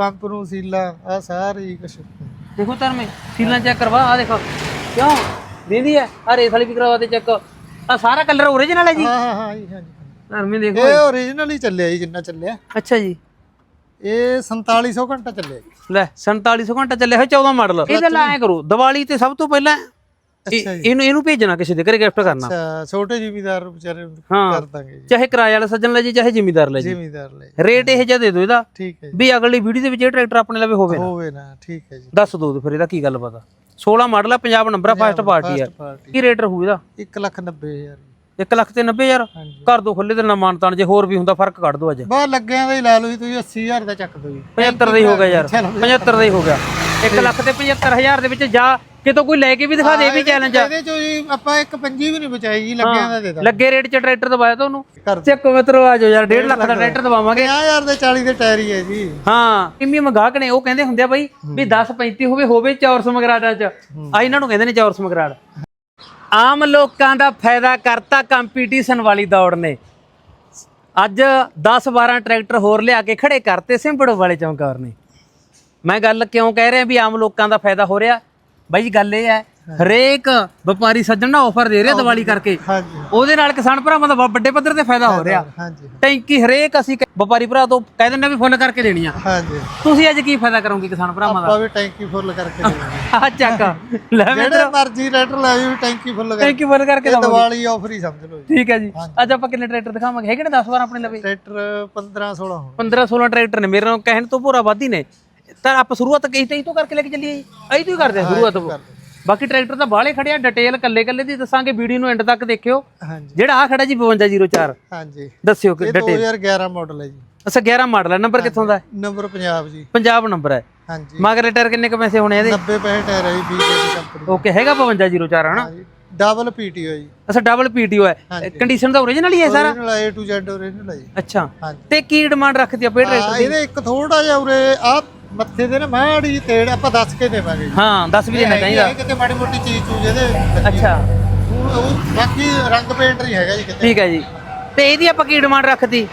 Pump ਨੂੰ ਸੀਲਾ ਆ ਸਾਰੀ ਕੁਛ। ਦੇਖੋ ਧਰਮੇ ਸੀਲਾਂ ਚੈੱਕ ਕਰਵਾ ਆ ਦੇਖੋ। ਕਿਉਂ? ਦੇਂਦੀ ਹੈ? ਆ ਰੇਸ ਵਾਲੀ ਵੀ ਕਰਵਾ ਦੇ ਚੈੱਕ ਆ ਸਾਰਾ ਕਲਰ ਓਰੀਜਨਲ ਹੈ ਜੀ? ਹਾਂ ਹਾਂ ਹਾਂ ਜੀ ਹਾਂ ਜੀ। ਧਰਮੇ ਦੇਖੋ ਇਹ ਓਰੀਜਨਲ ਹੀ ਚੱਲਿਆ ਜੀ ਜਿੰਨਾ ਚੱਲਿਆ। ਅੱਛਾ ਜੀ। ਇਹ 4700 ਘੰਟਾ ਚੱਲਿਆ ਜੀ। ਲੈ 4700 ਘੰਟਾ ਚੱਲਿਆ ਹੋਇਆ 14 ਮਾਡਲ। ਇਹਦੇ ਐ ਕਰੋ ਦੀਵਾਲੀ ਤੇ ਸਭ ਤੋਂ ਪਹਿਲਾਂ ਇਹ- ਅੱਛਾ ਜੀ। ਇਹਨੂੰ ਇਹਨੂੰ ਭੇਜਣਾ ਕਿਸੇ ਦੇ ਘਰੇ ਗਿਫਟ ਕਰਨਾ। ਅੱਛਾ ਛੋਟੇ ਜ਼ਿਮੀਦਾਰ ਵਿਚਾਰੇ ਨੂੰ ਹਾਂ। ਕਰ ਦਾਂਗੇ ਜੀ। ਚਾਹੇ ਕਿਰਾਏ ਵਾਲਾ ਸੱਜਣ ਲੈ ਜੀ ਚਾਹੇ ਜ਼ਿਮੀਦਾਰ ਲੈ ਜੀ। ਜ਼ਿਮੀਦਾਰ ਲਈ ਰੇਟ ਇਹ ਜਿਹਾ ਦੇ ਦਿਓ ਇਹਦਾ ਠੀਕ ਹੈ ਜੀ। ਵੀ ਅਗਲੀ ਵੀਡੀਓ ਦੇ ਵਿੱਚ ਇਹ ਟਰੈਕਟਰ ਆਪਣੇ ਲਵੇ ਹੋਵੇ ਨਾ। ਹੋਵੇ ਨਾ ਠੀਕ ਹੈ ਜੀ। ਦੱਸ ਦੋ ਫਿਰ ਇਹਦਾ ਕੀ ਗੱਲ ਪਤਾ। 16 ਮਾਡਲ ਆ ਪੰਜਾਬ ਨੰਬਰ ਆ ਫਸਟ ਪਾਰਟੀ ਆ। ਫਸਟ ਪਾਰਟੀ ਕੀ ਰੇਟ ਰਹੂ ਇਹਦਾ? 1 ਲੱਖ 90 ਹਜ਼ਾਰ ਜੀ। 1 ਲੱਖ ਤੇ 90000 ਹਾਂਜੀ। ਕਰ ਦੋ ਖੁੱਲੇ ਤੇ ਨਾ ਮਾਨਤਾਨ ਜੇ ਹੋਰ ਵੀ ਹੁੰਦਾ ਫ਼ਰਕ ਕੱਢ ਦੋ ਅੱਜ। ਬਹੁਤ ਲੱਗਿਆਂ ਦਾ ਹੀ ਲਾ ਲਓ ਜੀ ਤੁਸੀਂ 80000 ਦਾ ਚੱਕ ਦਿਓ ਜੀ। 75 ਦਾ ਹੀ ਹੋ ਗਿਆ ਯਾਰ। ਚਲੋ। 75 ਦਾ ਹੀ ਹੋ ਗਿਆ। 1 ਲੱਖ ਤੇ 75000 ਦੇ ਵਿੱਚ ਜਾ ਕਿਤੋਂ ਕੋਈ ਲੈ ਕੇ ਵੀ ਦਿਖਾ ਦੇ ਵੀ ਚੈਲੰਜ ਆ। ਇਹਦੇ ਚੋਂ ਜੀ ਆਪਾਂ ਇੱਕ ਪੰਜੀ ਵੀ ਨਹੀਂ ਬਚਾਈ ਜੀ ਲੱਗਿਆਂ ਦਾ ਦੇ ਦਾਂ ਲੱਗੇ ਰੇਟ 'ਚ ਟਰੈਕਟਰ ਦਵਾਇਆ ਤੁਹਾਨੂੰ ਚੱਕ ਮਿੱਤਰੋ ਆ ਜਾਓ ਯਾਰ 1.5 ਲੱਖ ਦਾ ਟਰੈਕਟਰ ਦਵਾਵਾਂਗੇ। 50000 ਦੇ 40 ਦੇ ਟਾਇਰ ਹੀ ਹੈ ਜੀ। ਹਾਂ ਪ੍ਰੀਮੀਅਮ ਗਾਹਕ ਨੇ ਉਹ ਕਹਿੰਦੇ ਹੁੰਦੇ ਆ ਬਾਈ ਵੀ 10 35 ਹੋਵੇ ਹੋਵੇ ਚੌਰਸ ਮਗਰਾੜਾਂ 'ਚ। ਆ ਇਹਨਾਂ ਨੂੰ ਕਹਿੰਦੇ ਨੇ ਚੌਰਸ ਮਗਰਾੜ। ਆਮ ਲੋਕਾਂ ਦਾ ਫਾਇਦਾ ਕਰਤਾ ਕੰਪੀਟੀਸ਼ਨ ਵਾਲੀ ਦੌੜ ਨੇ। ਅੱਜ 10 12 ਟਰੈਕਟਰ ਹੋਰ ਲਿਆ ਕੇ ਖੜੇ ਕਰਤੇ ਸਿੰਬੜੋ ਵਾਲੇ ਚੌਂਕਾਰ ਨੇ। ਮੈਂ ਗੱਲ ਕਿਉਂ ਕਹਿ ਰਿਹਾ ਵੀ ਆਮ ਲੋਕਾਂ ਦਾ ਫਾਇਦਾ ਹੋ ਰਿਹਾ? ਬਾਈ ਜੀ ਗੱਲ ਇਹ ਹੈ ਹਰੇਕ ਵਪਾਰੀ ਸੱਜਣ ਨਾ ਆਫਰ ਦੇ ਰਿਹਾ ਦੀਵਾਲੀ ਕਰਕੇ। ਹਾਂਜੀ। ਉਹਦੇ ਨਾਲ ਕਿਸਾਨ ਭਰਾਵਾਂ ਦਾ ਵੱਡੇ ਪੱਧਰ ਤੇ ਫਾਇਦਾ ਹੋ ਰਿਹਾ। ਟੈਂਕੀ ਹਰੇਕ ਅਸੀਂ ਵਪਾਰੀ ਭਰਾ ਤੋਂ ਕਹਿ ਦਿੰਦੇ ਵੀ ਫੁੱਲ ਕਰਕੇ ਦੇਣੀ ਆ। ਹਾਂਜੀ। ਤੁਸੀਂ ਅੱਜ ਕੀ ਫਾਇਦਾ ਕਰੋਗੇ ਕਿਸਾਨ ਭਰਾਵਾਂ ਦਾ? ਆਪਾਂ ਵੀ ਟੈਂਕੀ ਫੁੱਲ ਕਰਕੇ ਦੇਵਾਂਗੇ ਆ। ਚੱਕ। ਲੈ ਜਿਹੜੇ ਮਰਜ਼ੀ ਰੈਟਰ ਲੈ ਵੀ ਟੈਂਕੀ ਫੁੱਲ ਕਰਕੇ। ਟੈਂਕੀ ਫੁੱਲ ਕਰਕੇ ਦਵਾਂਗੇ। ਦੀਵਾਲੀ ਆਫਰ ਹੀ ਸਮਝ ਲਓ ਜੀ। ਠੀਕ ਹੈ ਜੀ। ਅੱਜ ਆਪਾਂ ਕਿੰਨੇ ਟਰੈਕਟਰ ਦਿਖਾਵਾਂਗੇ? ਹੈਗੇ ਨੇ 10 12 ਆਪਣੇ ਲਵੇ? ਟਰੈਕਟਰ 15 16 ਹੋਣ 15 16 ਟਰੈਕਟਰ ਨੇ। ਮੇਰੇ ਨਾਲ ਕਹਿਣ ਤੋਂ ਪੂਰਾ ਵੱਧ ਨੇ। ਤਾਂ ਆਪਾਂ ਸ਼ੁਰੂਆਤ ਕਹੀ ਤੇ ਤੋਂ ਕਰਕੇ ਲੈ ਕੇ ਚੱਲੀਏ ਜੀ? ਤੋਂ ਹੀ ਕਰਦੇ ਹਾਂ ਸ਼ੁਰੂਆਤ ਬਾਕੀ ਟਰੈਕਟਰ ਤਾਂ ਬਾਹਲੇ ਖੜੇ ਆ ਡਿਟੇਲ ਕੱਲੇ ਕੱਲੇ ਦੀ ਦੱਸਾਂਗੇ ਵੀਡੀਓ ਨੂੰ ਐਂਡ ਤੱਕ ਦੇਖਿਓ। ਹਾਂਜੀ। ਜਿਹੜਾ ਆ ਖੜਾ ਜੀ 5204 ਹਾਂਜੀ। ਦੱਸਿਓ ਕਿ ਇਹ 2011 ਮਾਡਲ ਹੈ ਜੀ। ਅੱਛਾ 11 ਮਾਡਲ ਹੈ ਨੰਬਰ ਕਿੱਥੋਂ ਦਾ ਹੈ? ਨੰਬਰ ਪੰਜਾਬ ਜੀ। ਪੰਜਾਬ ਨੰਬਰ ਹੈ। ਹਾਂਜੀ। ਮਗਰ ਟਾਇਰ ਕਿੰਨੇ ਕ ਪੈਸੇ ਹੋਣੇ ਇਹਦੇ? 90 ਪੈਸੇ ਟਾਇਰ ਹੈ ਜੀ ਬੀਜੇ ਦੀ। ਕੰਪਨੀ ਓਕੇ ਹੈਗਾ 5204 ਹਨਾ? ਹਾਂਜੀ। ਡਬਲ ਪੀਟੀਓ ਜੀ। ਅੱਛਾ ਡਬਲ ਪੀਟੀਓ ਹੈ। ਕੰਡੀਸ਼ਨ ਤਾਂ ਓਰੀਜਨਲ ਹੀ ਹੈ ਸਾਰਾ? Original A to Z original ਹੈ ਜੀ। ਅੱਛਾ। ਤੇ ਕੀ ਡਿਮਾਂਡ ਰੱਖਦੀ ਆ ਪੇ ਟਰੈਕਟਰ ਹਾਂ, ਇਹਦੇ ਇੱਕ ਥੋੜਾ ਜਿਹਾ ਉਰੇ ਆ ਮੱਥੇ ਦੇ ਨਾ ਮਾੜੀ ਤੇੜ ਆਪਾਂ ਦੱਸ ਕੇ ਦੇਵਾਂਗੇ ਹਾਂ 10 ਵੀ ਦੇਣਾ ਚਾਹੀਦਾ। ਇਹ ਕਿਤੇ ਮਾੜੀ ਮੋਟੀ ਚੀਜ਼ ਚੂਜ ਇਹਦੇ ਅੱਛਾ। ਉਹ- ਬਾਕੀ ਰੰਗ ਪੇਂਟ ਨਹੀਂ ਹੈਗਾ ਜੀ ਕਿਤੇ। ਠੀਕ ਹੈ ਜੀ। ਤੇ ਇਹਦੀ ਆਪਾਂ ਕੀ ਡਿਮਾਂਡ ਰੱਖਦੀ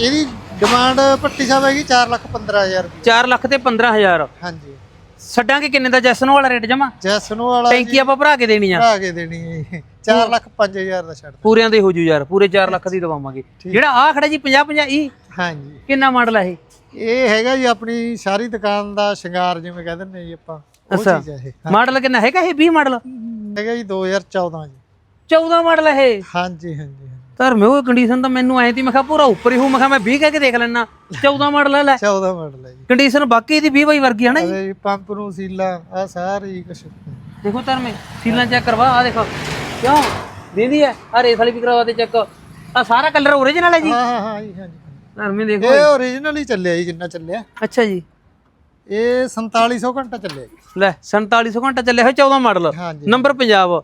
ਇਹਦੀ ਡਿਮਾਂਡ ਭੱਟੀ ਸਾਹਿਬ ਹੈਗੀ 4 ਲੱਖ 15000 ਰੁਪਏ 4 ਲੱਖ ਤੇ 15000 ਹਾਂਜੀ। ਛੱਡਾਂਗੇ ਕਿੰਨੇ ਦਾ? ਜੈਸਨ ਵਾਲਾ ਰੇਟ ਜਮਾ? ਜੈਸਨੋ ਵਾਲਾ ਟੈਂਕੀ ਆਪਾਂ ਭਰਾ ਕੇ ਦੇਣੀ ਆ। ਭਰਾ ਕੇ ਦੇਣੀ ਹੈ ਜੀ। 4 ਲੱਖ 5000 ਦਾ ਛੱਡ ਪੂਰਿਆਂ ਦੇ ਹੋ ਜੂ ਯਾਰ। ਪੂਰੇ 4 ਲੱਖ ਦੀ ਦਵਾਵਾਂਗੇ। ਜਿਹੜਾ ਆ ਖੜਾ ਜੀ 50 50 ਈ। ਹਾਂਜੀ। ਕਿੰਨਾ ਮਾਡਲ ਹੈ ਇਹ? ਇਹ ਹੈਗਾ ਜੀ ਆਪਣੀ ਸਾਰੀ ਦੁਕਾਨ ਦਾ ਸ਼ਿੰਗਾਰ ਜਿਵੇਂ ਕਹਿ ਦਿੰਦੇ ਜੀ ਆਪਾਂ ਉਹ ਅੱਛਾ। ਚੀਜ਼ ਹੈ ਇਹ। ਮਾਡਲ ਕਿੰਨਾ ਹੈਗਾ ਇਹ? 20 ਮਾਡਲ? ਹੈਗਾ ਜੀ 2014 ਜੀ। 14 ਮਾਡਲ ਹੈ ਇਹ? ਹਾਂਜੀ ਹਾਂਜੀ ਧਰਮੇ ਉਹ ਕੰਡੀਸ਼ਨ ਤਾਂ ਮੈਨੂੰ ਐ ਤੀ ਮੈਂ ਕਿਹਾ ਪੂਰਾ ਉੱਪਰ ਹੀ ਹੂੰ ਮੈਂ ਕਿਹਾ ਮੈਂ 20 ਕਹਿ ਕੇ ਦੇਖ ਲੈਣਾ 14 ਮਾਡਲ ਹੈ ਲੈ। 14 ਮਾਡਲ ਹੈ ਜੀ। ਕੰਡੀਸ਼ਨ ਬਾਕੀ ਇਹਦੀ 20 ਬਾਈ ਵਰਗੀ ਹੈ ਨਾ ਜੀ? ਅਰੇ ਜੀ ਪੰਪ ਨੂੰ ਸੀਲਾ ਆ ਸਾਰੀ ਕੁਛ। ਦੇਖੋ ਧਰਮੇ ਸੀਲਾਂ ਚੈੱਕ ਕਰਵਾ ਆ ਦੇਖੋ। ਕਿਉਂ? ਦੇਂਦੀ ਹੈ ਆ ਰੇਸ ਵਾਲੀ ਵੀ ਕਰਵਾ ਦੇ ਚੈੱਕ ਆ ਸਾਰਾ ਕਲਰ ਓਰੀਜਨਲ ਹੈ ਜੀ। ਹਾਂ ਹਾਂ ਹਾਂ ਜੀ ਹਾਂਜੀ। ਧਰਮੇ ਦੇਖੋ ਇਹ ਓਰੀਜਨਲ ਹੀ ਚੱਲਿਆ ਜੀ ਜਿੰਨਾ ਚੱਲਿਆ। ਅੱਛਾ ਜੀ। ਇਹ 4700 ਘੰਟਾ ਚੱਲਿਆ ਜੀ। ਲੈ 4700 ਘੰਟਾ ਚੱਲਿਆ ਹੋਇਆ 14 model. Number Punjab.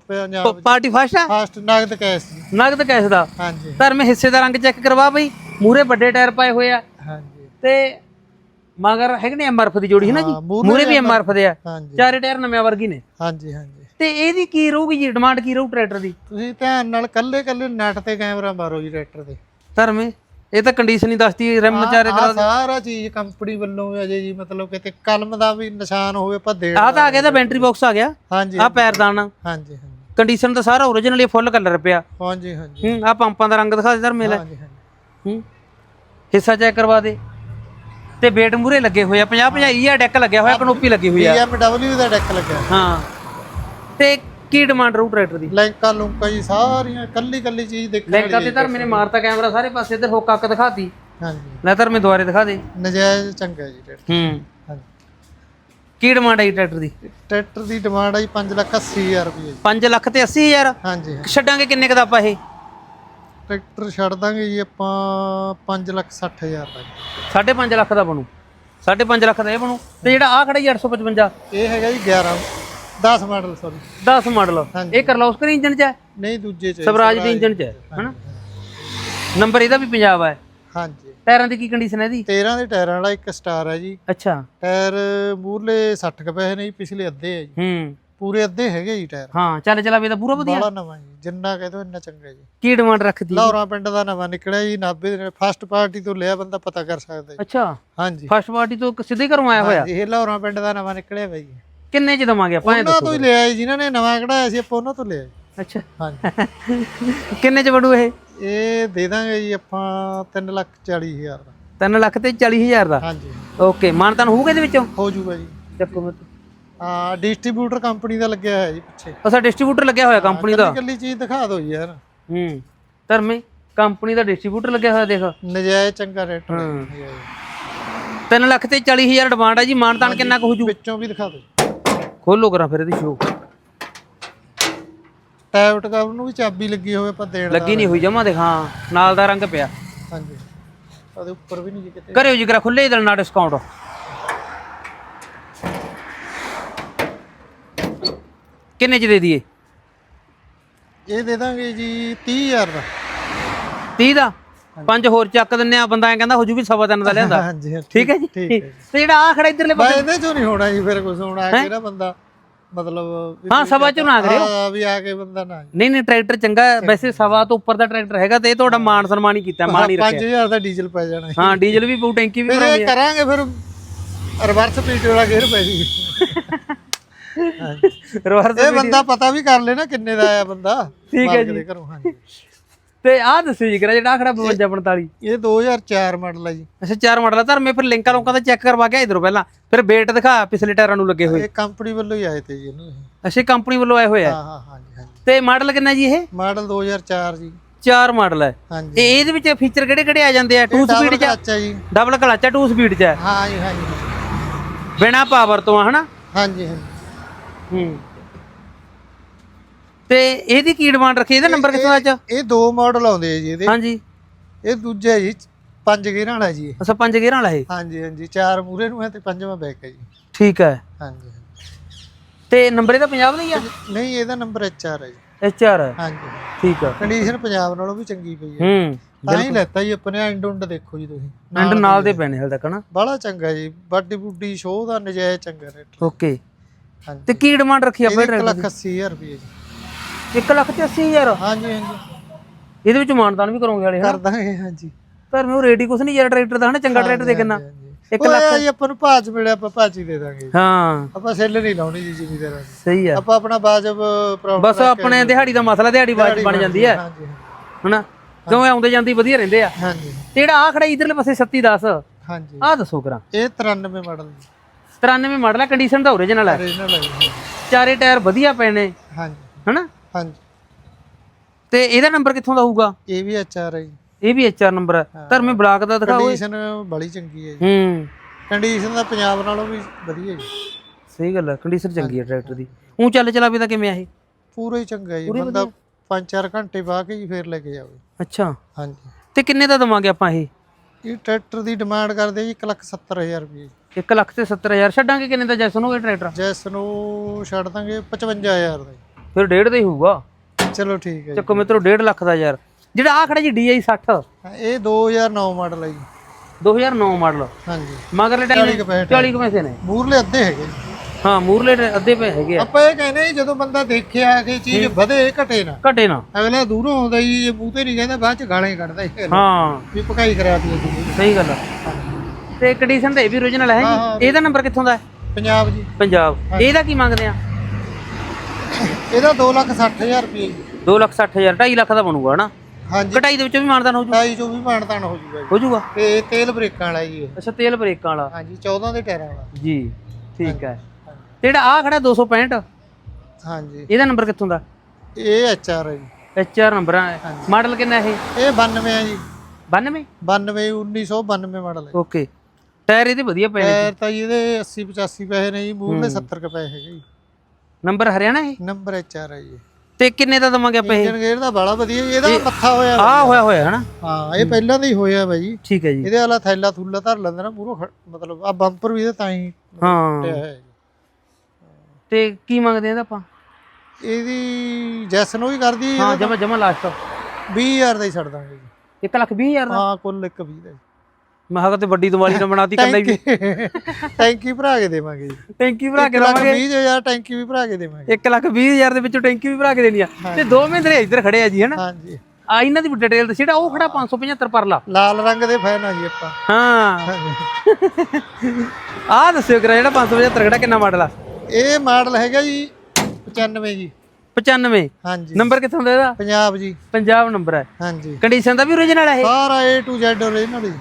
Party first ਆ? ਫਾਸਟ ਨਗਦ ਕੈਸ਼ ਨਗਦ ਕੈਸ਼ ਦਾ। ਹਾਂਜੀ। ਧਰਮੇ ਹਿੱਸੇ ਦਾ ਰੰਗ ਚੈੱਕ ਕਰਵਾ ਬਈ। ਮੂਰੇ ਵੱਡੇ ਟਾਇਰ ਪਾਏ ਹੋਏ ਆ। ਹਾਂਜੀ। ਤੇ ਮਗਰ ਹੈਗੇ ਨੇ ਐਮਆਰਐਫ ਦੀ ਜੋੜੀ ਹੈ ਨਾ ਜੀ? ਮੂਰੇ ਵੀ ਐਮਆਰਐਫ ਦੇ ਆ। ਚਾਰੇ ਟਾਇਰ ਨਵੇਂ ਵਰਗੀ ਨੇ। ਹਾਂਜੀ ਹਾਂਜੀ। ਤੇ ਇਹਦੀ ਕੀ ਰਹੂਗੀ ਜੀ? ਡਿਮਾਂਡ ਕੀ ਰਹੂ ਟਰੈਕਟਰ ਦੀ? ਤੁਸੀਂ ਧਿਆਨ ਨਾਲ ਕੱਲੇ ਕੱਲੇ ਨੈਟ ਤੇ ਕੈਮਰਾ ਮਾਰੋ ਜੀ ਟਰੈਕਟਰ ਤੇ। ਧਰਮੇ ਇਹ ਤਾਂ ਕੰਡੀਸ਼ਨ ਹੀ ਦੱਸਦੀ ਰਿਮ ਚਾਰੇ ਆਹ ਸਾਰਾ ਚੀਜ਼ ਕੰਪਨੀ ਵੱਲੋਂ ਵੀ ਅਜੇ ਜੀ ਮਤਲਬ ਕਿਤੇ ਕਲਮ ਦਾ ਵੀ ਨਿਸ਼ਾਨ ਹੋਵੇ ਆਪਾਂ ਦੇੜ ਆ ਤਾਂ ਆ ਗਿਆ ਤਾਂ ਬੈਟਰੀ ਬਾਕਸ ਆ ਗਿਆ। ਹਾਂਜੀ ਆ ਪੈਰਦਾਨ ਹਾਂਜੀ ਹਾਂਜੀ। ਕੰਡੀਸ਼ਨ ਤਾਂ ਸਾਰਾ ਓਰੀਜਨਲ ਹੀ ਫੁੱਲ ਕਲਰ ਪਿਆ। ਹਾਂਜੀ ਹਾਂਜੀ। ਹੂੰ ਆ ਪੰਪਾਂ ਦਾ ਰੰਗ ਦਿਖਾ ਦੇ ਧਰਮੇ ਲੈ ਹਾਂਜੀ ਹਾਂਜੀ। ਹੂੰ ਹਿੱਸਾ ਚੈੱਕ ਕਰਵਾ ਦੇ। ਤੇ ਵੇਟ ਮੂਰੇ ਲੱਗੇ ਹੋਏ ਆ 50 50 ਈ ਆ ਡੈਕ ਲੱਗਿਆ ਹੋਇਆ ਕਨੋਪੀ ਲੱਗੀ ਹੋਈ ਆ। BMW ਦਾ ਡੈਕ ਲੱਗਿਆ। ਹਾਂ। ਤੇ ਕੀ ਡਿਮਾਂਡ ਰਹੂ ਟਰੈਕਟਰ ਦੀ? ਲੈਂਕਾਂ ਲੁੰਕਾਂ ਜੀ ਸਾਰੀਆਂ ਕੱਲੀ ਕੱਲੀ ਚੀਜ਼ ਦੇਖਣ ਲੈਂਕਾ ਤੇ ਧਰਮੇ ਨੇ ਮਾਰਤਾ ਕੈਮਰਾ ਸਾਰੇ ਪਾਸੇ ਇੱਧਰ ਹੁੱਕ ਅੱਕ ਦਿਖਾਤੀ। ਹਾਂਜੀ। ਲੈ ਧਰਮੇ ਦੁਆਰੇ ਦਿਖਾ ਦੇ। ਨਜਾਇਜ਼ ਚੰਗਾ ਜੀ ਟਰੈਕਟਰ ਹੂੰ। ਹਾਂਜੀ। ਕੀ ਡਿਮਾਂਡ ਹੈ ਟਰੈਕਟਰ ਦੀ? ਟਰੈਕਟਰ ਦੀ ਡਿਮਾਂਡ ਆਈ 5 ਲੱਖ 80 ਹਜ਼ਾਰ ਰੁਪਏ ਜੀ। 5 ਲੱਖ ਤੇ 80 ਹਜ਼ਾਰ? ਹਾਂਜੀ ਹਾਂਜੀ। ਛੱਡਾਂਗੇ ਕਿੰਨੇ ਕ ਦਾ ਆਪਾਂ ਇਹ? ਟਰੈਕਟਰ ਛੱਡ ਦਾਂਗੇ ਜੀ ਆਪਾਂ 5 ਲੱਖ 60 ਹਜ਼ਾਰ ਦਾ ਜੀ। 5.5 ਲੱਖ ਦਾ ਬਣੂ। 5.5 ਲੱਖ ਦਾ ਇਹ ਬਣੂ। ਤੇ ਜਿਹੜਾ ਆ ਖੜਾ ਜੀ 855 ਇਹ ਹੈਗਾ ਜੀ 11 10 ਮਾਡਲ ਸੌਰੀ 10 ਮਾਡਲ। ਹਾਂਜੀ। ਇਹ ਕਰਲੌਸਕਰ ਇੰਜਨ ਚ ਹੈ? ਨਹੀਂ ਦੂਜੇ ਚ ਸਵਰਾਜ ਦੇ ਇੰਜਨ ਚ ਹੈ ਹਨਾ? ਨੰਬਰ ਇਹਦਾ ਵੀ ਪੰਜਾਬ ਹੈ। ਹਾਂਜੀ। ਟਾਇਰਾਂ ਦੀ ਕੀ ਕੰਡੀਸ਼ਨ ਹੈ ਇਹਦੀ? 13 ਦੇ ਟਾਇਰਾਂ ਵਾਲਾ ਇੱਕ ਸਟਾਰ ਹੈ ਜੀ। ਅੱਛਾ। ਟਾਇਰ ਮੂਰਲੇ 60 ਕੁ ਪੈਸੇ ਨੇ ਜੀ ਪਿਛਲੇ ਅੱਧੇ ਹੈ ਜੀ। ਹੂੰ। ਪੂਰੇ ਅੱਧੇ ਹੈਗੇ ਜੀ ਟਾਇਰ। ਹਾਂ ਚੱਲ ਚਲਾਵੇ ਤਾਂ ਪੂਰਾ ਵਧੀਆ। ਬੜਾ ਨਵਾਂ ਜੀ ਜਿੰਨਾ ਕਹਿ ਦੋ ਇੰਨਾ ਚੰਗਾ ਜੀ। ਕੀ ਡਿਮਾਂਡ ਰੱਖਦੀ? ਹੈ? ਲਾਹੌਰਾ ਪਿੰਡ ਦਾ ਨਵਾਂ ਨਿਕਲਿਆ ਜੀ ਨਾਭੇ ਦੇ ਫਸਟ ਪਾਰਟੀ ਤੋਂ ਲਿਆ ਬੰਦਾ ਪਤਾ ਕਰ ਸਕਦਾ ਜੀ। ਅੱਛਾ। ਹਾਂਜੀ। ਫਸਟ ਪਾਰਟੀ ਤੋਂ ਸਿੱਧੇ ਘਰੋਂ ਆਇਆ ਹੋਇਆ? ਹਾਂਜੀ, ਇਹ ਲਾਹੌਰਾ ਪਿੰਡ ਦਾ ਨਵਾਂ ਨਿਕਲਿਆ ਬਾਈ। ਕਿੰਨੇ ਚ ਦਵਾਂਗੇ ਆਪਾਂ ਇਹ ਉਹਨਾਂ ਤੋਂ ਹੀ ਲਿਆ ਜੀ ਜਿਨ੍ਹਾਂ ਨੇ ਨਵਾਂ ਕਢਾਇਆ ਸੀ ਆਪਾਂ ਉਹਨਾਂ ਤੋਂ ਲਿਆ। ਅੱਛਾ। ਹਾਂਜੀ। ਕਿੰਨੇ ਚ ਵੜੂ ਇਹ? ਇਹ ਦੇ ਦਾਂਗੇ ਜੀ ਆਪਾਂ 3 ਲੱਖ 40 ਹਜ਼ਾਰ ਦਾ। 3 ਲੱਖ ਤੇ 40000 ਦਾ? ਹਾਂਜੀ। ਓਕੇ ਮਾਨਤਾਨ ਹੋਊਗਾ ਇਹਦੇ ਵਿੱਚੋਂ? ਹੋ ਜੂਗਾ ਜੀ। ਚੱਕੋ ਮੈਂ ਹਾਂ ਡਿਸਟ੍ਰੀਬਿਊਟਰ ਕੰਪਨੀ ਦਾ ਲੱਗਿਆ ਹੋਇਆ ਜੀ ਪਿੱਛੇ। ਅਸਾ ਡਿਸਟ੍ਰੀਬਿਊਟਰ ਲੱਗਿਆ ਹੋਇਆ ਕੰਪਨੀ ਦਾ? ਕੱਲੀ ਚੀਜ਼ ਦਿਖਾ ਦਿਓ ਯਾਰ। ਹੂੰ। ਧਰਮੇ ਕੰਪਨੀ ਦਾ ਡਿਸਟ੍ਰੀਬਿਊਟਰ ਲੱਗਿਆ ਹੋਇਆ ਦੇਖ। ਨਜਾਇਜ਼ ਚੰਗਾ ਰੇਟ ਹਾਂ। 3 ਲੱਖ ਤੇ 40000 ਡਿਮਾਂਡ ਆ ਜੀ ਮਾਨਤਾਨ ਕਿੰਨਾ ਕੁ ਹੋ ਜੂ? ਵਿੱਚੋਂ ਵੀ ਦਿਖਾ ਦਿਓ। ਖੋਲੋ ਕਰਾਂ ਫਿਰ ਇਹਦੀ ਸ਼ੋ ਟੈਬਟ ਕਵਰ ਨੂੰ ਵੀ ਚਾਬੀ ਲੱਗੀ ਹੋਵੇ ਆਪਾਂ ਦੇਣ ਦਾ ਲੱਗੀ ਨਹੀਂ ਹੋਈ ਜਮਾ ਦੇਖ। ਨਾਲ ਦਾ ਰੰਗ ਪਿਆ। ਹਾਂਜੀ। ਉਹਦੇ ਉੱਪਰ ਵੀ ਨਹੀਂ ਜੀ ਕਿਤੇ। ਕਰਿਓ ਖੁੱਲੇ ਹੀ ਦੇਣਾ ਡਿਸਕਾਊਂਟ ਕਿੰਨੇ ਚ ਦੇ ਦਈਏ? ਇਹ ਦੇ ਦਾਂਗੇ ਜੀ 30000 ਦਾ। 30 ਦਾ? ਪੰਜ ਹੋਰ ਚੱਕ ਦਿੰਨੇ ਆ ਬੰਦਾ ਐ ਕਹਿੰਦਾ ਹੋ ਜੂ ਵੀ ਸਵਾ ਤਿੰਨ ਦਾ ਲਿਆਂਦਾ। ਹਾਂਜੀ ਹਾਂ, ਠੀਕ ਹੈ ਜੀ? ਹੈ। ਤੇ ਜਿਹੜਾ ਆ ਖੜਾ ਇਧਰਲੇ ਪਾਸੇ ਇਹਦੇ ਚੋਂ ਨਹੀਂ ਹੋਣਾ ਜੀ ਫਿਰ ਕੁਝ ਹੁਣ ਆ ਕੇ ਨਾ ਬੰਦਾ? ਮਤਲਬ ਹਾਂ ਸਵਾ ਚੋਂ ਨਾ ਕਰਿਓ। ਹਾਂ, ਵੀ ਆ ਕੇ ਬੰਦਾ ਨਾ ਨਹੀਂ ਨਹੀਂ ਟਰੈਕਟਰ ਚੰਗਾ ਹੈ। ਵੈਸੇ ਸਵਾ ਤੋਂ ਉੱਪਰ ਦਾ ਟਰੈਕਟਰ ਹੈਗਾ ਤੇ ਇਹ ਤੁਹਾਡਾ ਮਾਨ ਸਨਮਾਨ ਹੀ ਕੀਤਾ ਮਾਨ ਹੀ ਰੱਖਿਆ। 5000 ਦਾ ਡੀਜ਼ਲ ਪੈ ਜਾਣਾ। ਹਾਂ ਡੀਜ਼ਲ ਵੀ ਪਊ ਟੈਂਕੀ ਵੀ ਫਿਰ ਭਰਾਉਣੀ ਇਹ ਕਰਾਂਗੇ ਫਿਰ ਰਿਵਰਸ ਪੀਟ ਵਾਲਾ ਗੇਅਰ ਪੈ ਜੀ ਰਿਵਰਸ ਇਹ ਬੰਦਾ ਪਤਾ ਵੀ ਕਰ ਲੈ ਨਾ ਕਿੰਨੇ ਦਾ ਆਇਆ ਬੰਦਾ ਠੀਕ ਹੈ ਜੀ। ਤੇ ਆਹ ਦੱਸੋ ਜੀ ਕਰਾ ਜਿਹੜਾ ਆਹ ਖੜਾ 52 45 ਇਹ 2004 ਮਾਡਲ ਹੈ ਜੀ। ਅੱਛਾ ਚਾਰ ਮਾਡਲ ਆ। ਧਰਮੇ ਫਿਰ ਲਿੰਕਾਂ ਲੋਕਾਂ ਦਾ ਚੈੱਕ ਕਰਵਾ ਕੇ ਇਧਰੋਂ ਪਹਿਲਾਂ। ਫਿਰ ਵੇਟ ਦਿਖਾ ਪਿਛਲੇ ਟਾਇਰਾਂ ਨੂੰ ਲੱਗੇ ਹੋਏ। ਇਹ ਕੰਪਨੀ ਵੱਲੋਂ ਹੀ ਆਏ ਤੇ ਜੀ ਇਹਨੂੰ ਇਹ। ਅੱਛਾ ਕੰਪਨੀ ਵੱਲੋਂ ਆਏ ਹੋਏ ਆ? ਹਾਂ ਹਾਂ ਹਾਂਜੀ ਹਾਂਜੀ ਤੇ ਮਾਡਲ ਕਿੰਨਾ ਜੀ ਇਹ? ਮਾਡਲ 2004 ਜੀ। ਚਾਰ ਮਾਡਲ ਹੈ ਹਾਂਜੀ ਤੇ ਇਹਦੇ ਵਿੱਚ ਫੀਚਰ ਕਿਹੜੇ ਕਿਹੜੇ ਆ ਜਾਂਦੇ ਆ? 2 ਸਪੀਡ ਚ ਅੱਛਾ ਜੀ। ਡਬਲ ਕਲਚ ਆ 2 ਸਪੀਡ ਚ ਹੈ ਹਾਂ ਜੀ ਹਾਂਜੀ ਬਿਨਾ ਪਾਵਰ ਤੋਂ ਆ ਹਨਾ? ਹਾਂਜੀ ਹਾਂਜੀ ਹੂੰ। ਤੇ ਇਹਦੀ ਕੀ ਡਿਮਾਂਡ ਰੱਖੀ? ਇਹਦਾ ਨੰਬਰ ਕਿੱਥੋਂ ਚ ਇਹ ਦੋ ਮਾਡਲ ਆਉਂਦੇ ਆ ਜੀ ਇਹਦੇ। ਹਾਂਜੀ। ਇਹ ਦੂਜਾ ਹੈ ਜੀ ਪੰਜ ਗੇਅਰਾਂ ਵਾਲਾ ਜੀ। ਅੱਛਾ ਪੰਜ ਗੇਅਰਾਂ ਵਾਲਾ ਇਹ? ਹਾਂਜੀ ਹਾਂਜੀ। ਚਾਰ ਮੂਰੇ ਨੂੰ ਹੈ ਤੇ ਪੰਜਵਾਂ ਬੈਕ ਹੈ ਜੀ। ਠੀਕ ਹੈ। ਹਾਂਜੀ। ਤੇ ਨੰਬਰ ਇਹਦਾ ਪੰਜਾਬ ਦਾ ਹੀ ਆ? ਨਹੀਂ ਇਹਦਾ ਨੰਬਰ ਐਚਆਰ ਹੈ ਜੀ। ਐਚ ਆਰ ਹਾਂਜੀ। ਠੀਕ ਆ। ਕੰਡੀਸ਼ਨ ਪੰਜਾਬ ਨਾਲੋਂ ਵੀ ਚੰਗੀ ਪਈ ਹੈ। ਹੂੰ ਤਾਂ ਹੀ ਲੈਤਾ ਜੀ ਆਪਣੇ ਐਂਡ ਉਂਡ ਦੇਖੋ ਜੀ ਤੁਸੀਂ। ਐਂਡ ਨਾਲ ਦੇ ਪੈਣੇ ਹਾਲ ਤੱਕ ਨਾ ਬੜਾ ਚੰਗਾ ਜੀ। ਬਾਡੀ ਬੁੱਡੀ ਸ਼ੋਅ ਦਾ ਨਜਾਇਜ਼ ਚੰਗਾ ਰੇਟ। ਓਕੇ। ਹਾਂਜੀ। ਤੇ ਕੀ ਡਿਮਾਂਡ ਰੱਖੀ ਆਪਾਂ ਇੱਕ ਟਰੈਕਟਰ ਲੱਖ ਅੱਸੀ ਹਜ਼ਾਰ ਰੁਪਏ ਜੀ। ਦੀ 1 ਲੱਖ ਤੇ 80000 ਹਾਂਜੀ ਹਾਂਜੀ। ਇਹਦੇ ਵਿੱਚ ਮਾਨਦਾਨ ਵੀ ਕਰੋਗੇ ਵਾਲੇ ਕਰ ਦਾਂਗੇ ਹਾਂਜੀ। ਪਰ ਮੈਂ ਉਹ ਰੇਟ ਹੀ ਕੁਛ ਨਹੀਂ ਯਾਰ ਟਰੈਕਟਰ ਦਾ ਹਨਾ? ਚੰਗਾ ਟਰੈਕਟਰ ਦੇ। ਕਿੰਨਾ ਇੱਕ ਇੱਕ ਲੱਖ ਜੀ ਆਪਾਂ ਨੂੰ ਭਾਜ ਮਿਲਿਆ ਆਪਾਂ ਭਾਜ ਹੀ ਦੇ ਦਾਂਗੇ। ਹਾਂ। ਆਪਾਂ ਸੈੱਲ ਨਹੀਂ ਲਾਉਣੀ ਜੀ ਜ਼ਿਮੀਦਾਰਾਂ ਦੀ। ਸਹੀ ਆ। ਆਪਾਂ ਆਪਣਾ ਬਾਜਬ ਪ੍ਰੋਫਿਟ ਬਸ ਆਪਣੇ ਦਿਹਾੜੀ ਦਾ ਮਸਲਾ ਦਿਹਾੜੀ 'ਚ ਬਣ ਜਾਂਦੀ ਹੈ ਹਾਂਜੀ ਹਨਾ? ਕਿਉਂ ਆਉਂਦੇ ਜਾਂਦੀ ਵਧੀਆ ਰਹਿੰਦੇ ਆ। ਹਾਂਜੀ। ਤੇ ਜਿਹੜਾ ਆ ਖੜਾ ਇਧਰਲੇ ਪਾਸੇ 3710 ਹਾਂਜੀ। ਆਹ ਦੱਸੋ ਕਰਾਂ। ਇਹ 93 ਮਾਡਲ 93 ਮਾਡਲ ਹੈ ਕੰਡੀਸ਼ਨ ਦਾ ਓਰੀਜਨਲ ਹੈ ਓਰੀਜਨਲ ਹੈ। ਚਾਰੇ ਟਾਇਰ ਵਧੀਆ ਪਏ ਨੇ। ਹਾਂਜੀ। ਹਨਾ? ਹਾਂਜੀ। ਤੇ ਇਹਦਾ ਨੰਬਰ ਕਿੱਥੋਂ ਦਾ ਹੋਊਗਾ? ਇਹ ਵੀ ਐਚਆਰ ਹੈ ਜੀ। ਇਹ ਵੀ ਐਚਆਰ ਨੰਬਰ ਹੈ। ਧਰਮੇ ਬਲਾਕ ਦਾ ਦਿਖਾਓ ਕੰਡੀਸ਼ਨ ਬੜੀ ਚੰਗੀ ਹੈ ਜੀ। ਹੂੰ। ਕੰਡੀਸ਼ਨ ਦਾ ਪੰਜਾਬ ਨਾਲੋਂ ਵੀ ਵਧੀਆ ਜੀ। ਸਹੀ ਗੱਲ ਹੈ ਕੰਡੀਸ਼ਨ ਚੰਗੀ ਹੈ ਟਰੈਕਟਰ ਦੀ। ਉਹ ਚੱਲ ਚਲਾਵੇ ਤਾਂ ਕਿਵੇਂ ਆ ਇਹ? ਪੂਰਾ ਹੀ ਚੰਗਾ ਜੀ। ਬੰਦਾ 5-4 ਘੰਟੇ ਬਾਅਦ ਕੇ ਜੀ ਫੇਰ ਲੈ ਕੇ ਜਾਵੇ। ਅੱਛਾ। ਹਾਂਜੀ। ਤੇ ਕਿੰਨੇ ਦਾ ਦਵਾਂਗੇ ਆਪਾਂ ਇਹ? ਇਹ ਟਰੈਕਟਰ ਦੀ ਡਿਮਾਂਡ ਕਰਦੇ ਜੀ 170000 ਰੁਪਏ 1 ਲੱਖ ਤੇ 70000 ਛੱਡਾਂਗੇ ਕਿੰਨੇ ਦਾ? ਜੈਸਨ ਹੋਵੇ ਟਰੈਕਟਰ ਜੈਸ ਨੂੰ ਛੱਡ ਦਾਂਗੇ 55000 ਦਾ ਜੀ। ਫਿਰ ਡੇਢ ਦਾ ਹੀ ਹੋਊਗਾ। ਚਲੋ ਠੀਕ ਹੈ ਜੀ। ਚੱਕੋ ਮਿੱਤਰੋ 1.5 ਲੱਖ ਦਾ ਯਾਰ। ਜਿਹੜਾ ਆ ਖੜਾ ਜੀ DI 60 ਹਾਂ, ਇਹ 2009 ਮਾਡਲ ਹੈ ਜੀ। 2009 ਮਾਡਲ। ਹਾਂਜੀ। ਮਗਰਲੇ 40 ਟਾਈਮ ਕੁ ਪੈਸੇ 40 ਕੁ ਪੈਸੇ ਨੇ। ਮੂਰਲੇ ਅੱਧੇ ਹੈਗੇ ਜੀ। ਹਾਂ ਮੂਰਲੇ ਅੱਧੇ ਪਏ ਹੈਗੇ ਆ। ਆਪਾਂ ਇਹ ਕਹਿੰਦੇ ਜੀ ਜਦੋਂ ਬੰਦਾ ਦੇਖਿਆ ਕਿ ਚੀਜ਼ ਵਧੇ ਘਟੇ ਨਾ। ਘਟੇ ਨਾ। ਅਗਲਾ ਦੂਰੋਂ ਆਉਂਦਾ ਜੀ ਇਹ ਮੂੰਹ ਤੇ ਨਹੀਂ ਕਹਿੰਦਾ ਬਾਅਦ ਚ ਗਾਲਾਂ ਹੀ ਕੱਢਦਾ ਇਹ ਹਾਂ। ਵੀ ਪਕਾਈ ਹੈ ਜੀ। ਸਹੀ ਗੱਲ ਆ। ਤੇ ਕੰਡੀਸ਼ਨ ਤਾਂ ਇਹ ਵੀ origignal ਹੈ ਹਾਂ, ਜੀ ਇਹਦਾ ਨੰਬਰ ਕਿੱਥੋਂ ਦਾ ਹੈ? ਪੰਜਾਬ ਜੀ। ਪੰਜਾਬ। ਇਹਦਾ ਕੀ ਮੰਗਦੇ ਆ? ਇਹਦਾ 260000 ਰੁਪਏ ਜੀ। 2 ਲੱਖ 60000 2.5 ਲੱਖ ਦਾ ਬਣੂਗਾ ਹਨਾ? ਹਾਂਜੀ। ਕਟਾਈ ਦੇ ਵਿੱਚੋਂ ਵੀ ਮਾਨਦਾਨ ਹੋ ਜੂ? ਢਾਈ ਚੋਂ ਵੀ ਮਾਨਤਾਨ ਹੋ ਜੂਗਾ ਜੀ। ਹੋ ਜੂਗਾ? ਤੇ ਤੇਲ ਬ੍ਰੇਕਾਂ ਵਾਲਾ ਜੀ ਇਹ। ਅੱਛਾ ਤੇਲ ਬ੍ਰੇਕਾਂ ਵਾਲਾ। ਹਾਂਜੀ 14 ਦੇ ਟਾਇਰਾਂ ਵਾਲਾ। ਜੀ ਠੀਕ ਹੈ। ਤੇ ਜਿਹੜਾ ਆ ਖੜਾ 265 ਹਾਂਜੀ। ਇਹਦਾ ਨੰਬਰ ਕਿੱਥੋਂ ਦਾ? ਇਹ ਐਚਆਰ ਹੈ ਜੀ। ਐਚਆਰ ਨੰਬਰ ਹੈ ਮਾਡਲ ਕਿੰਨਾ ਇਹ? ਇਹ 92 ਹੈ ਜੀ। 92 92 1992 ਮਾਡਲ ਹੈ। ਓਕੇ। ਟਾਇਰ ਇਹਦੇ ਵਧੀਆ ਪਏ ਨੇ। ਟਾਇਰ ਤਾਂ ਇਹਦੇ 80 85 ਪੈਸੇ ਨੇ ਜੀ ਮੂਹਰੇ 70 ਕੁ ਪੈਸੇ ਹੈਗੇ ਜੀ। ਨੰਬਰ ਹਰਿਆਣਾ ਇਹ ਨੰਬਰ ਐਚਆਰ ਹੈ ਜੀ। ਤੇ ਕਿੰਨੇ ਦਾ ਦਵਾਂਗੇ ਆਪਾਂ ਇਹ? ਇੰਜਨ ਗੇਅਰ ਦਾ ਬੜਾ ਵਧੀਆ ਜੀ ਇਹਦਾ ਮੱਥਾ ਹੋਇਆ ਆ ਹੋਇਆ। ਹੋਇਆ ਹਨਾ? ਹਾਂ ਇਹ ਪਹਿਲਾਂ ਦਾ ਹੀ ਹੋਇਆ ਵਾ ਜੀ। ਠੀਕ ਹੈ ਜੀ। ਇਹਦੇ ਵਾਲਾ ਥੈਲਾ ਥੁੱਲਾ ਧਰ ਲੈਂਦਾ ਨਾ ਮੂਰੋਂ ਮਤਲਬ ਆ ਬੰਪਰ ਵੀ ਇਹਦੇ ਤਾਂ ਹੀ ਹਾਂ। ਟਿਆ ਹੋਇਆ ਜੀ। ਤੇ ਕੀ ਮੰਗਦੇ ਆ ਇਹਦਾ ਆਪਾਂ? ਇਹਦੀ ਜੈਸਨ ਉਹ ਹੀ ਕਰਦੀ ਹੈ, ਹਾਂ ਜਮਾ ਜਮਾ ਲਾਸਟ 20000 ਦਾ ਹੀ ਛੱਡ ਦਾਂਗੇ ਜੀ। 1 ਲੱਖ 20 ਹਜ਼ਾਰ ਦਾ? ਹਾਂ ਕੁੱਲ ਇੱਕ 20 ਦਾ ਜੀ। ਮੈਂ ਕਿਹਾ ਤੇ ਵੱਡੀ ਦੀਵਾਲੀ ਨਾ ਬਣਾਤੀ ਕੱਲਾ ਹੀ ਟੈਂਕੀ ਭਰਾ ਕੇ ਦੇਵਾਂਗੇ ਜੀ। ਟੈਂਕੀ ਭਰਾ ਕੇ ਵੀਹ ਹਜ਼ਾਰ ਟੈਂਕੀ ਵੀ ਭਰਾ ਕੇ ਦੇਵਾਂਗੇ। 1 ਲੱਖ 20 ਹਜ਼ਾਰ ਦੇ ਵਿੱਚੋਂ ਟੈਂਕੀ ਵੀ ਭਰਾ ਕੇ ਦੇਣੀ ਆ। ਤੇ ਦੋ ਮਹਿੰਦਰੇ ਇੱਧਰ ਖੜੇ ਆ ਜੀ ਹਨਾ? ਹਾਂਜੀ। ਆ ਇਹਨਾਂ ਦੀ ਡਿਟੇਲ ਦੱਸੀ ਜਿਹੜਾ ਉਹ ਖੜਾ 575 ਪਰਲਾ। ਲਾਲ ਰੰਗ ਦੇ ਫੈਨ ਆ ਜੀ ਆਪਾਂ। ਹਾਂ। ਆਹ ਦੱਸਿਓ ਕਰਾ ਜਿਹੜਾ 575 ਖੜਾ ਕਿੰਨਾ ਮਾਡਲ ਆ? ਇਹ ਮਾਡਲ ਹੈਗਾ ਜੀ 95 ਜੀ। 95 ਹਾਂਜੀ। ਨੰਬਰ ਕਿੱਥੋਂ ਦਾ ਇਹਦਾ? ਪੰਜਾਬ ਜੀ। ਪੰਜਾਬ ਨੰਬਰ ਹੈ ਹਾਂਜੀ। ਕੰਡੀਸ਼ਨ ਦਾ ਵੀ ਓਰੀਜਨਲ ਹੈ ਇਹ? ਸਾਰਾ A to Z ਓਰੀਜਨਲ ਜੀ।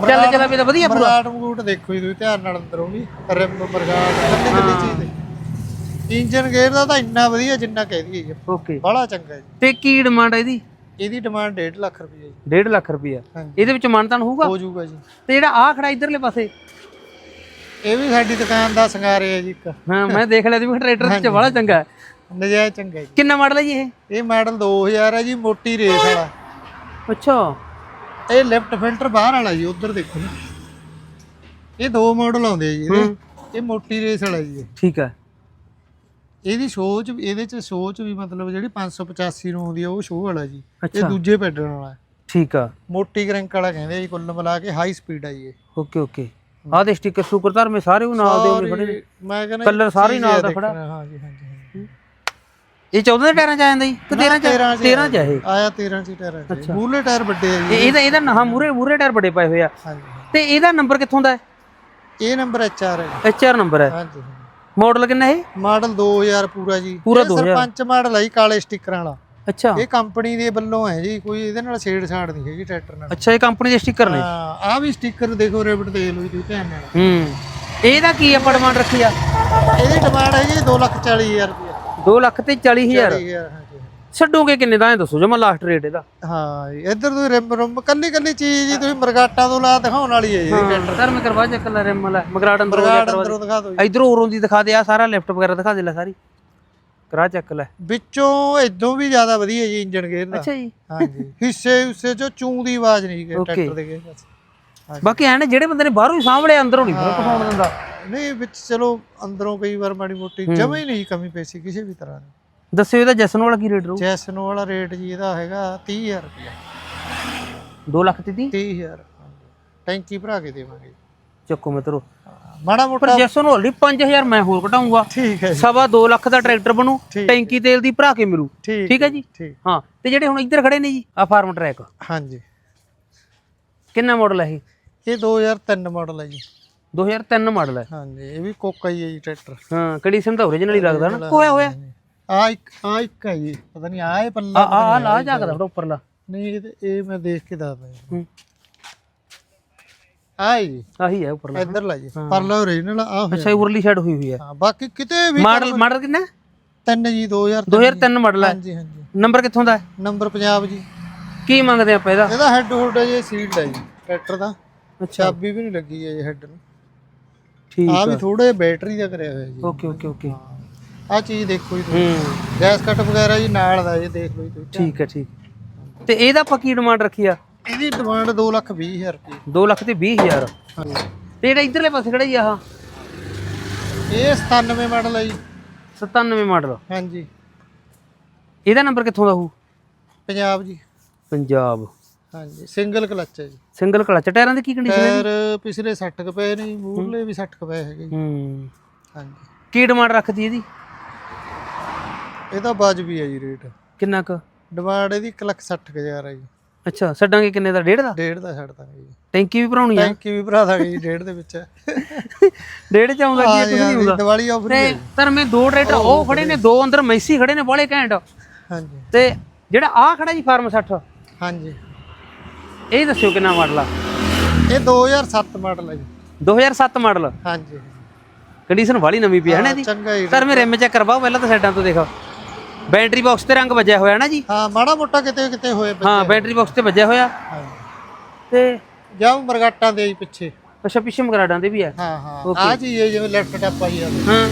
ਚੱਲ ਚੱਲ। ਵੀ ਤਾਂ ਵਧੀਆ ਪੂਰਾ ਮਰਗਾਟ ਮਗੂਟ ਦੇਖੋ ਜੀ ਤੁਸੀਂ ਧਿਆਨ ਨਾਲ ਅੰਦਰੋਂ ਵੀ ਰਿਮ ਮਰਗਾਟ ਕੱਲੀ ਕੱਲੀ ਚੀਜ਼ ਦੇ ਇੰਜਨ ਗੇਅਰ ਦਾ ਤਾਂ ਇੰਨਾ ਵਧੀਆ ਜਿੰਨਾ ਕਹਿ ਦਈਏ ਜੀ ਓਕੇ ਬੜਾ ਚੰਗਾ ਜੀ। ਤੇ ਕੀ ਡਿਮਾਂਡ ਹੈ ਇਹਦੀ? ਇਹਦੀ ਡਿਮਾਂਡ 1.5 ਲੱਖ ਰੁਪਏ ਜੀ। 1.5 ਲੱਖ ਹਾਂਜੀ। ਇਹਦੇ ਵਿੱਚ ਮਾਨਤਾਨ ਹੋਊਗਾ? ਹੋ ਜਾਊਗਾ ਜੀ। ਤੇ ਜਿਹੜਾ ਆ ਖੜਾ ਇਧਰਲੇ ਪਾਸੇ? ਇਹ ਵੀ ਸਾਡੀ ਦੁਕਾਨ ਦਾ ਸ਼ਿੰਗਾਰ ਹੈ ਜੀ ਇੱਕ। ਹਾਂ ਮੈਂ ਦੇਖ ਲਿਆ ਸੀ ਟਰੈਕਟਰ ਚ ਬੜਾ ਚੰਗਾ ਹੈ। ਨਜਾਇਜ਼ ਚੰਗਾ ਜੀ। ਕਿੰਨਾ ਮਾਡਲ ਹੈ ਜੀ ਇਹ? ਇਹ ਮਾਡਲ 2000 ਹੈ ਜੀ ਮੋਟੀ ਰੇਸ ਵਾਲਾ। ਅੱਛਾ। ਇਹ ਲੈਫਟ ਫਿਲਟਰ ਬਾਹਰ ਵਾਲਾ ਜੀ ਉਧਰ ਦੇਖੋ ਨਾ ਇਹ ਦੋ ਮਾਡਲ ਆਉਂਦੇ ਆ ਜੀ ਇਹਦੇ। ਇਹ ਮੋਟੀ ਰੇਸ ਵਾਲਾ ਜੀ ਇਹ। ਠੀਕ ਹੈ। ਇਹਦੀ ਸੋਚ ਇਹਦੇ ਚ ਸੋਚ ਵੀ ਮਤਲਬ ਜਿਹੜੀ 585 ਨੂੰ ਆਉਂਦੀ ਆ ਉਹ ਸ਼ੋਅ ਵਾਲਾ ਜੀ। ਇਹ ਅੱਛਾ। ਦੂਜੇ ਪੈਡਲ ਵਾਲਾ। ਹੈ। ਠੀਕ ਆ। ਮੋਟੀ ਕ੍ਰੈਂਕ ਵਾਲਾ ਕਹਿੰਦੇ ਆ ਜੀ ਕੁੱਲ ਮਿਲਾ ਕੇ ਹਾਈ ਸਪੀਡ ਆ ਜੀ ਇਹ। Okay okay. ਆਹ ਦੇ ਸਟicker ਸੁਕਰ ਧਰ ਮੇ ਸਾਰੇ ਉਹ ਨਾਲ ਦੇ ਉਹਨੇ ਖੜੇ ਨੇ। ਮੈਂ ਕਹਿੰਦਾ Colour ਸਾਰੇ ਨਾਲ ਦਾ ਖੜਾ। ਜੀ ਹਾਂ ਜੀ। ਇਹ 14 ਦੇ ਟਾਇਰਾਂ ਚ ਆ ਜਾਂਦਾ ਜੀ? ਕਿ 13 ਚ 13 13 ਚ ਆ ਇਹ? ਆਇਆ 13 ਚ ਟਾਇਰ ਹੈ ਮੂਲੇ ਟਾਇਰ ਵੱਡੇ ਆ ਜੀ। ਇਹ- ਇਹਦਾ ਇਹਦਾ ਨਾ ਮੂਰੇ ਮੂਰੇ ਟਾਇਰ ਬੜੇ ਪਏ ਹੋਏ ਆ। ਹਾਂਜੀ। ਤੇ ਇਹਦਾ ਨੰਬਰ ਕਿੱਥੋਂ ਦਾ ਹੈ? ਇਹ ਨੰਬਰ HR ਹੈ ਐਚਆਰ ਨੰਬਰ ਹੈ। ਹਾਂਜੀ ਮਾਡਲ ਕਿੰਨਾ ਇਹ? ਮਾਡਲ 2000 ਪੂਰਾ ਜੀ। ਪੂਰਾ ਇਹ 2000 ਸਰਪੰਚ ਮਾਡਲ ਹੈ ਜੀ ਕਾਲੇ ਸਟickਰਾਂ ਵਾਲਾ। ਅੱਛਾ। ਇਹ ਕੰਪਨੀ ਦੇ ਵੱਲੋਂ ਹੈ ਜੀ ਕੋਈ ਇਹਦੇ ਨਾਲ ਛੇੜ ਛਾੜ ਨਹੀਂ ਹੈਗੀ ਟਰੈਕਟਰ ਨਾਲ। ਅੱਛਾ ਇਹ ਕੰਪਨੀ ਦੇ ਸਟicker ਨੇ। ਹਾਂ ਆ ਵੀ ਸਟicker ਦੇਖੋ ਰਿਬਟ ਦੇਖ ਲਓ ਜੀ ਧਿਆਨ ਨਾਲ। ਹੂੰ। ਇਹਦਾ ਕੀ ਆਪਾਂ ਡਿਮਾਂਡ ਰੱਖੀ ਆ? ਇਹਦੀ ਡਿਮਾਂਡ ਹੈਗੀ 240000 ਰੁਪਏ। 2 ਲੱਖ ਤੇ 40000 ਹਾਂਜੀ ਛੱਡੋਗੇ ਕਿੰਨੇ ਦਾ? ਐ ਦੱਸੋ ਜਮਾ ਲਾਸਟ ਰੇਟ ਇਹਦਾ। ਹਾਂ ਇੱਧਰ ਤੁਸੀਂ ਰਿਮ ਰੁਮ ਕੱਲੀ ਕੱਲੀ ਚੀਜ਼ ਜੀ ਤੁਸੀਂ ਮਰਗਾਟਾਂ ਤੋਂ ਲਾ ਦਿਖਾਉਣ ਵਾਲੀ ਹੈ ਜੀ ਸਰ ਮੈਂ ਕਰਵਾ ਚੱਕ ਲੈ ਰਿਮ ਵਾਲਾ। ਮਗਰਾੜ ਅੰਦਰ ਅੰਦਰੋਂ ਦਿਖਾ ਦਿਓ ਇਧਰੋਂ ਉਰੋਂ ਦੀ ਦਿਖਾ ਦੇ ਆ ਸਾਰਾ ਲਿਫਟ ਵਗੈਰਾ ਦਿਖਾ ਦੇ ਲੈ ਸਾਰੀ। ਕਰਾ ਚੱਕ ਲੈ। ਵਿੱਚੋਂ ਇਦੋਂ ਵੀ ਜ਼ਿਆਦਾ ਵਧੀਆ ਜੀ ਇੰਜਨ ਗੇਅਰ ਦਾ। ਅੱਛਾ ਜੀ। ਹਾਂਜੀ ਹਿੱਸੇ ਹਿੱਸੇ ਚੋਂ ਚੂੰ ਦੀ ਆਵਾਜ਼ ਨਹੀਂ ਗਈ. ਟਰੈਕਟਰ ਦੇ ਗੇਅਰ ਬਾਕੀ ਐ ਨੇ ਜਿਹੜੇ ਬੰਦੇ ਨੇ ਬਾਹਰੋਂ ਹੀ ਸਾਂਭਲੇ ਅੰਦਰੋਂ ਨਹੀਂ ਫ਼ਰਕ ਪਾਉਣ ਦਿੰਦਾ। ਨਹੀਂ ਵਿੱਚ ਚਲੋ ਅੰਦਰੋਂ ਕਈ ਵਾਰ ਮਾੜੀ ਮੋਟੀ ਜਮਾ ਹੀ ਨਹੀਂ ਕਮੀ ਪੈਸੀ ਕਿਸੇ ਵੀ ਤਰ੍ਹਾਂ ਦੀ। ਦੱਸਿਓ ਇਹਦਾ ਜੈਸਨ ਵਾਲਾ ਕੀ ਰੇਟ ਰਹੂ? ਜੈਸਨੋ ਵਾਲਾ ਰੇਟ ਜੀ ਇਹਦਾ ਹੈਗਾ 30000 ਰੁਪਏ 2 ਲੱਖ ਤੇ 30 30000 ਟੈਂਕੀ ਭਰਾ ਕੇ ਦੇਵਾਂਗੇ। ਚੱਕੋ ਮਿੱਤਰੋ। ਮਾੜਾ ਪਰ ਮੋਟਾ ਜੈਸਨ ਵਾਲੀ 5000 ਮੈਂ ਹੋਰ ਘਟਾਉਂਗਾ। ਠੀਕ ਹੈ ਸਵਾ 2 ਲੱਖ ਦਾ ਟਰੈਕਟਰ ਬਣੂ ਟੈਂਕੀ ਤੇਲ ਦੀ ਭਰਾ ਕੇ ਮਿਲੂ। ਠੀਕ ਹੈ ਜੀ? ਹਾਂ ਤੇ ਜਿਹੜੇ ਹੁਣ ਇੱਧਰ ਖੜੇ ਨੇ ਜੀ ਆ ਫਾਰਮ ਟਰੈਕ। ਹਾਂਜੀ। ਕਿੰਨਾ ਮਾਡਲ ਹੈ ਇਹ? ਇਹ 2003 ਮਾਡਲ ਹੈ ਜੀ। 2003 ਮਾਡਲ ਹੈ। ਹਾਂਜੀ ਇਹ ਵੀ ਕੋਕਾ ਹੀ ਹੈ ਜੀ ਟਰੈਕਟਰ। ਹਾਂ ਕੰਡੀਸ਼ਨ ਤਾਂ ਓਰੀਜਨਲ ਹੀ ਲੱਗਦਾ ਨਾ? ਹੋਇਆ? ਹੋਇਆ ਆ ਇੱਕ ਆ ਇੱਕ ਹੈ ਜੀ ਪਤਾ ਨਹੀਂ ਆ ਇਹ ਪੱਲਾ ਆ ਆ ਲਾ ਜਾਗਦਾ ਥੋੜਾ ਉੱਪਰਲਾ। ਨਹੀਂ ਇਹ ਤੇ- ਇਹ ਮੈਂ ਦੇਖ ਕੇ ਦੱਸਦਾ ਆ ਜੀ। ਆਹੀ ਹੈ ਉੱਪਰਲਾ। ਇੱਧਰ ਲਾ ਜੀ। ਪਰਲਾ ਓਰੀਜਨਲ ਆ ਹੋਇਆ ਅੱਛਾ ਇਹ ਉਰਲੀ ਸਾਈਡ ਹੋਈ ਹੋਈ ਹੈ। ਹਾਂ ਬਾਕੀ ਕਿਤੇ ਵੀ ਮਾਡਲ ਮਾਡਲ ਕਿੰਨਾ ਤਿੰਨ ਜੀ 2000 2003 ਮਾਡਲ ਹੈ। ਹਾਂਜੀ ਹਾਂਜੀ। ਨੰਬਰ ਕਿੱਥੋਂ ਦਾ ਹੈ? ਨੰਬਰ ਪੰਜਾਬ ਜੀ। ਕੀ ਮੰਗਦੇ ਆਪਾਂ ਇਹਦਾ? ਇਹਦਾ ਹੈੱਡ ਹੁੱਡ ਹੈ ਜੀ ਸੀਲਡ ਹੈ ਜੀ ਟਰੈਕਟਰ ਦਾ। ਅੱਛਾ। ਚਾਬੀ ਵੀ ਨਹੀਂ ਲੱਗੀ ਹੈ ਜੀ ਹੈੱਡ ਨੂੰ। ਠੀਕ ਆ। ਵੀ ਥੋੜੇ ਬੈਟਰੀ ਦਾ ਕਰਿਆ ਹੋਇਆ ਜੀ। Okay okay okay. ਆ ਚੀਜ਼ ਦੇਖੋ ਜੀ ਤੁਸੀਂ। ਹੂੰ। ਗੈਸ ਕੱਟ ਵਗੈਰਾ ਜੀ ਨਾਲ ਦਾ ਇਹ ਦੇਖ ਲਓ ਜੀ ਤੁਸੀਂ। ਠੀਕ ਹੈ ਠੀਕ। ਤੇ ਇਹਦਾ ਆਪਾਂ ਕੀ ਡਿਮਾਂਡ ਰੱਖੀ ਆ? ਇਹਦੀ ਡਿਮਾਂਡ 2 ਲੱਖ 20 ਹਜ਼ਾਰ ਰੁਪਏ। 2 ਲੱਖ ਤੇ 20000 ਹਾਂਜੀ। ਤੇ ਜਿਹੜਾ ਇਧਰਲੇ ਪਾਸੇ ਖੜਾ ਜੀ ਆਹ? ਇਹ 97 ਮਾਡਲ ਹੈ ਜੀ। 97 ਮਾਡਲ। ਹਾਂਜੀ। ਇਹਦਾ ਨੰਬਰ ਕਿੱਥੋਂ ਦਾ ਹੋਊ? ਪੰਜਾਬ ਜੀ। ਪੰਜਾਬ। ਹਾਂਜੀ। ਸਿੰਗਲ ਕਲਚ ਹੈ ਜੀ। ਸਿੰਗਲ ਕਲਚ ਟਾਇਰਾਂ ਦੀ ਕੀ ਕੰਡੀਸ਼ਨ ਹੈ ਟਾਇਰ ਪਿਛਲੇ 60 ਕ ਪਏ ਨੇ ਜੀ, ਮੂਹਰਲੇ ਵੀ 60 ਕ ਪਏ ਹੈਗੇ ਜੀ। ਹੂੰ। ਹਾਂਜੀ। ਕੀ ਡਿਮਾਂਡ ਰੱਖਦੀ ਇਹਦੀ? ਇਹਦਾ ਵਾਜਬੀ ਹੈ ਜੀ ਰੇਟ। ਕਿੰਨਾ ਕੁ? ਡਿਮਾਂਡ ਇਹਦੀ 1 ਲੱਖ 60 ਕੁ ਹਜ਼ਾਰ ਹੈ ਜੀ। ਅੱਛਾ ਛੱਡਾਂਗੇ ਕਿੰਨੇ ਦਾ? ਡੇਢ ਦਾ? ਡੇਢ ਦਾ ਛੱਡ ਦਾਂਗੇ ਜੀ। ਟੈਂਕੀ ਵੀ ਭਰਾਉਣੀ ਆ? ਟੈਂਕੀ ਵੀ ਭਰਾ ਦਾਂਗੇ ਜੀ ਡੇਢ ਦੇ ਵਿੱਚ। ਡੇਢ ਚ ਆਉਂਦਾ ਕੀ ਕੁਝ ਨਹੀਂ ਹੁੰਦਾ। ਦੀਵਾਲੀ ਆਫਰ ਤੇ ਤਰ ਮੈਂ ਦੋ ਟਰੈਕਟਰ ਉਹ ਖੜੇ ਨੇ ਦੋ ਅੰਦਰ ਮੈਸੀ ਖੜੇ ਨੇ ਬਾਲੇ ਘੈਂਟ। ਹਾਂਜੀ। ਤੇ ਜਿਹੜਾ ਆ ਖੜਾ ਜੀ ਫਾਰਮ 60 ਹਾਂਜੀ। ਇਹ ਦੱਸਿਓ ਕਿੰਨਾ ਮਾਡਲ ਆ? ਇਹ 2007 ਮਾਡਲ ਹੈ ਜੀ। 2007 ਮਾਡਲ ਹਾਂਜੀ। ਕੰਡੀਸ਼ਨ ਵਾਲੀ ਨਵੀਂ ਪਈ ਹੈ ਨਾ ਚੰਗਾ ਜੀ ਸਰ ਮੈਂ ਰਿਮ ਚੈੱਕ ਕਰਵਾਓ ਪਹਿਲਾਂ ਤਾਂ ਸਾਈਡਾਂ ਤੋਂ ਦੇਖੋ। ਬੈਟਰੀ ਬਾਕਸ ਤੇ ਰੰਗ ਵੱਜਿਆ ਹੋਇਆ ਨਾ ਜੀ? ਹਾਂ ਮਾੜਾ ਮੋਟਾ ਕਿਤੇ ਕਿਤੇ ਹੋਏ ਹਾਂ ਬੈਟਰੀ ਬਾਕਸ ਤੇ ਵੱਜਿਆ ਹੋਇਆ। ਤੇ ਜਾਂ ਮਰਗਾਟਾਂ ਦੇ ਜੀ ਪਿੱਛੇ। ਅੱਛਾ ਪਿੱਛੇ ਮਗਰਾਡਾਂ ਦੇ ਵੀ ਆ? ਹਾਂ ਹਾਂ। ਆ ਚੀਜ਼ ਹੈ ਜਿਵੇਂ ਲੈਫਟ ਟੈਪ ਆਈ ਜਾਂਦੀ ਹਾਂ।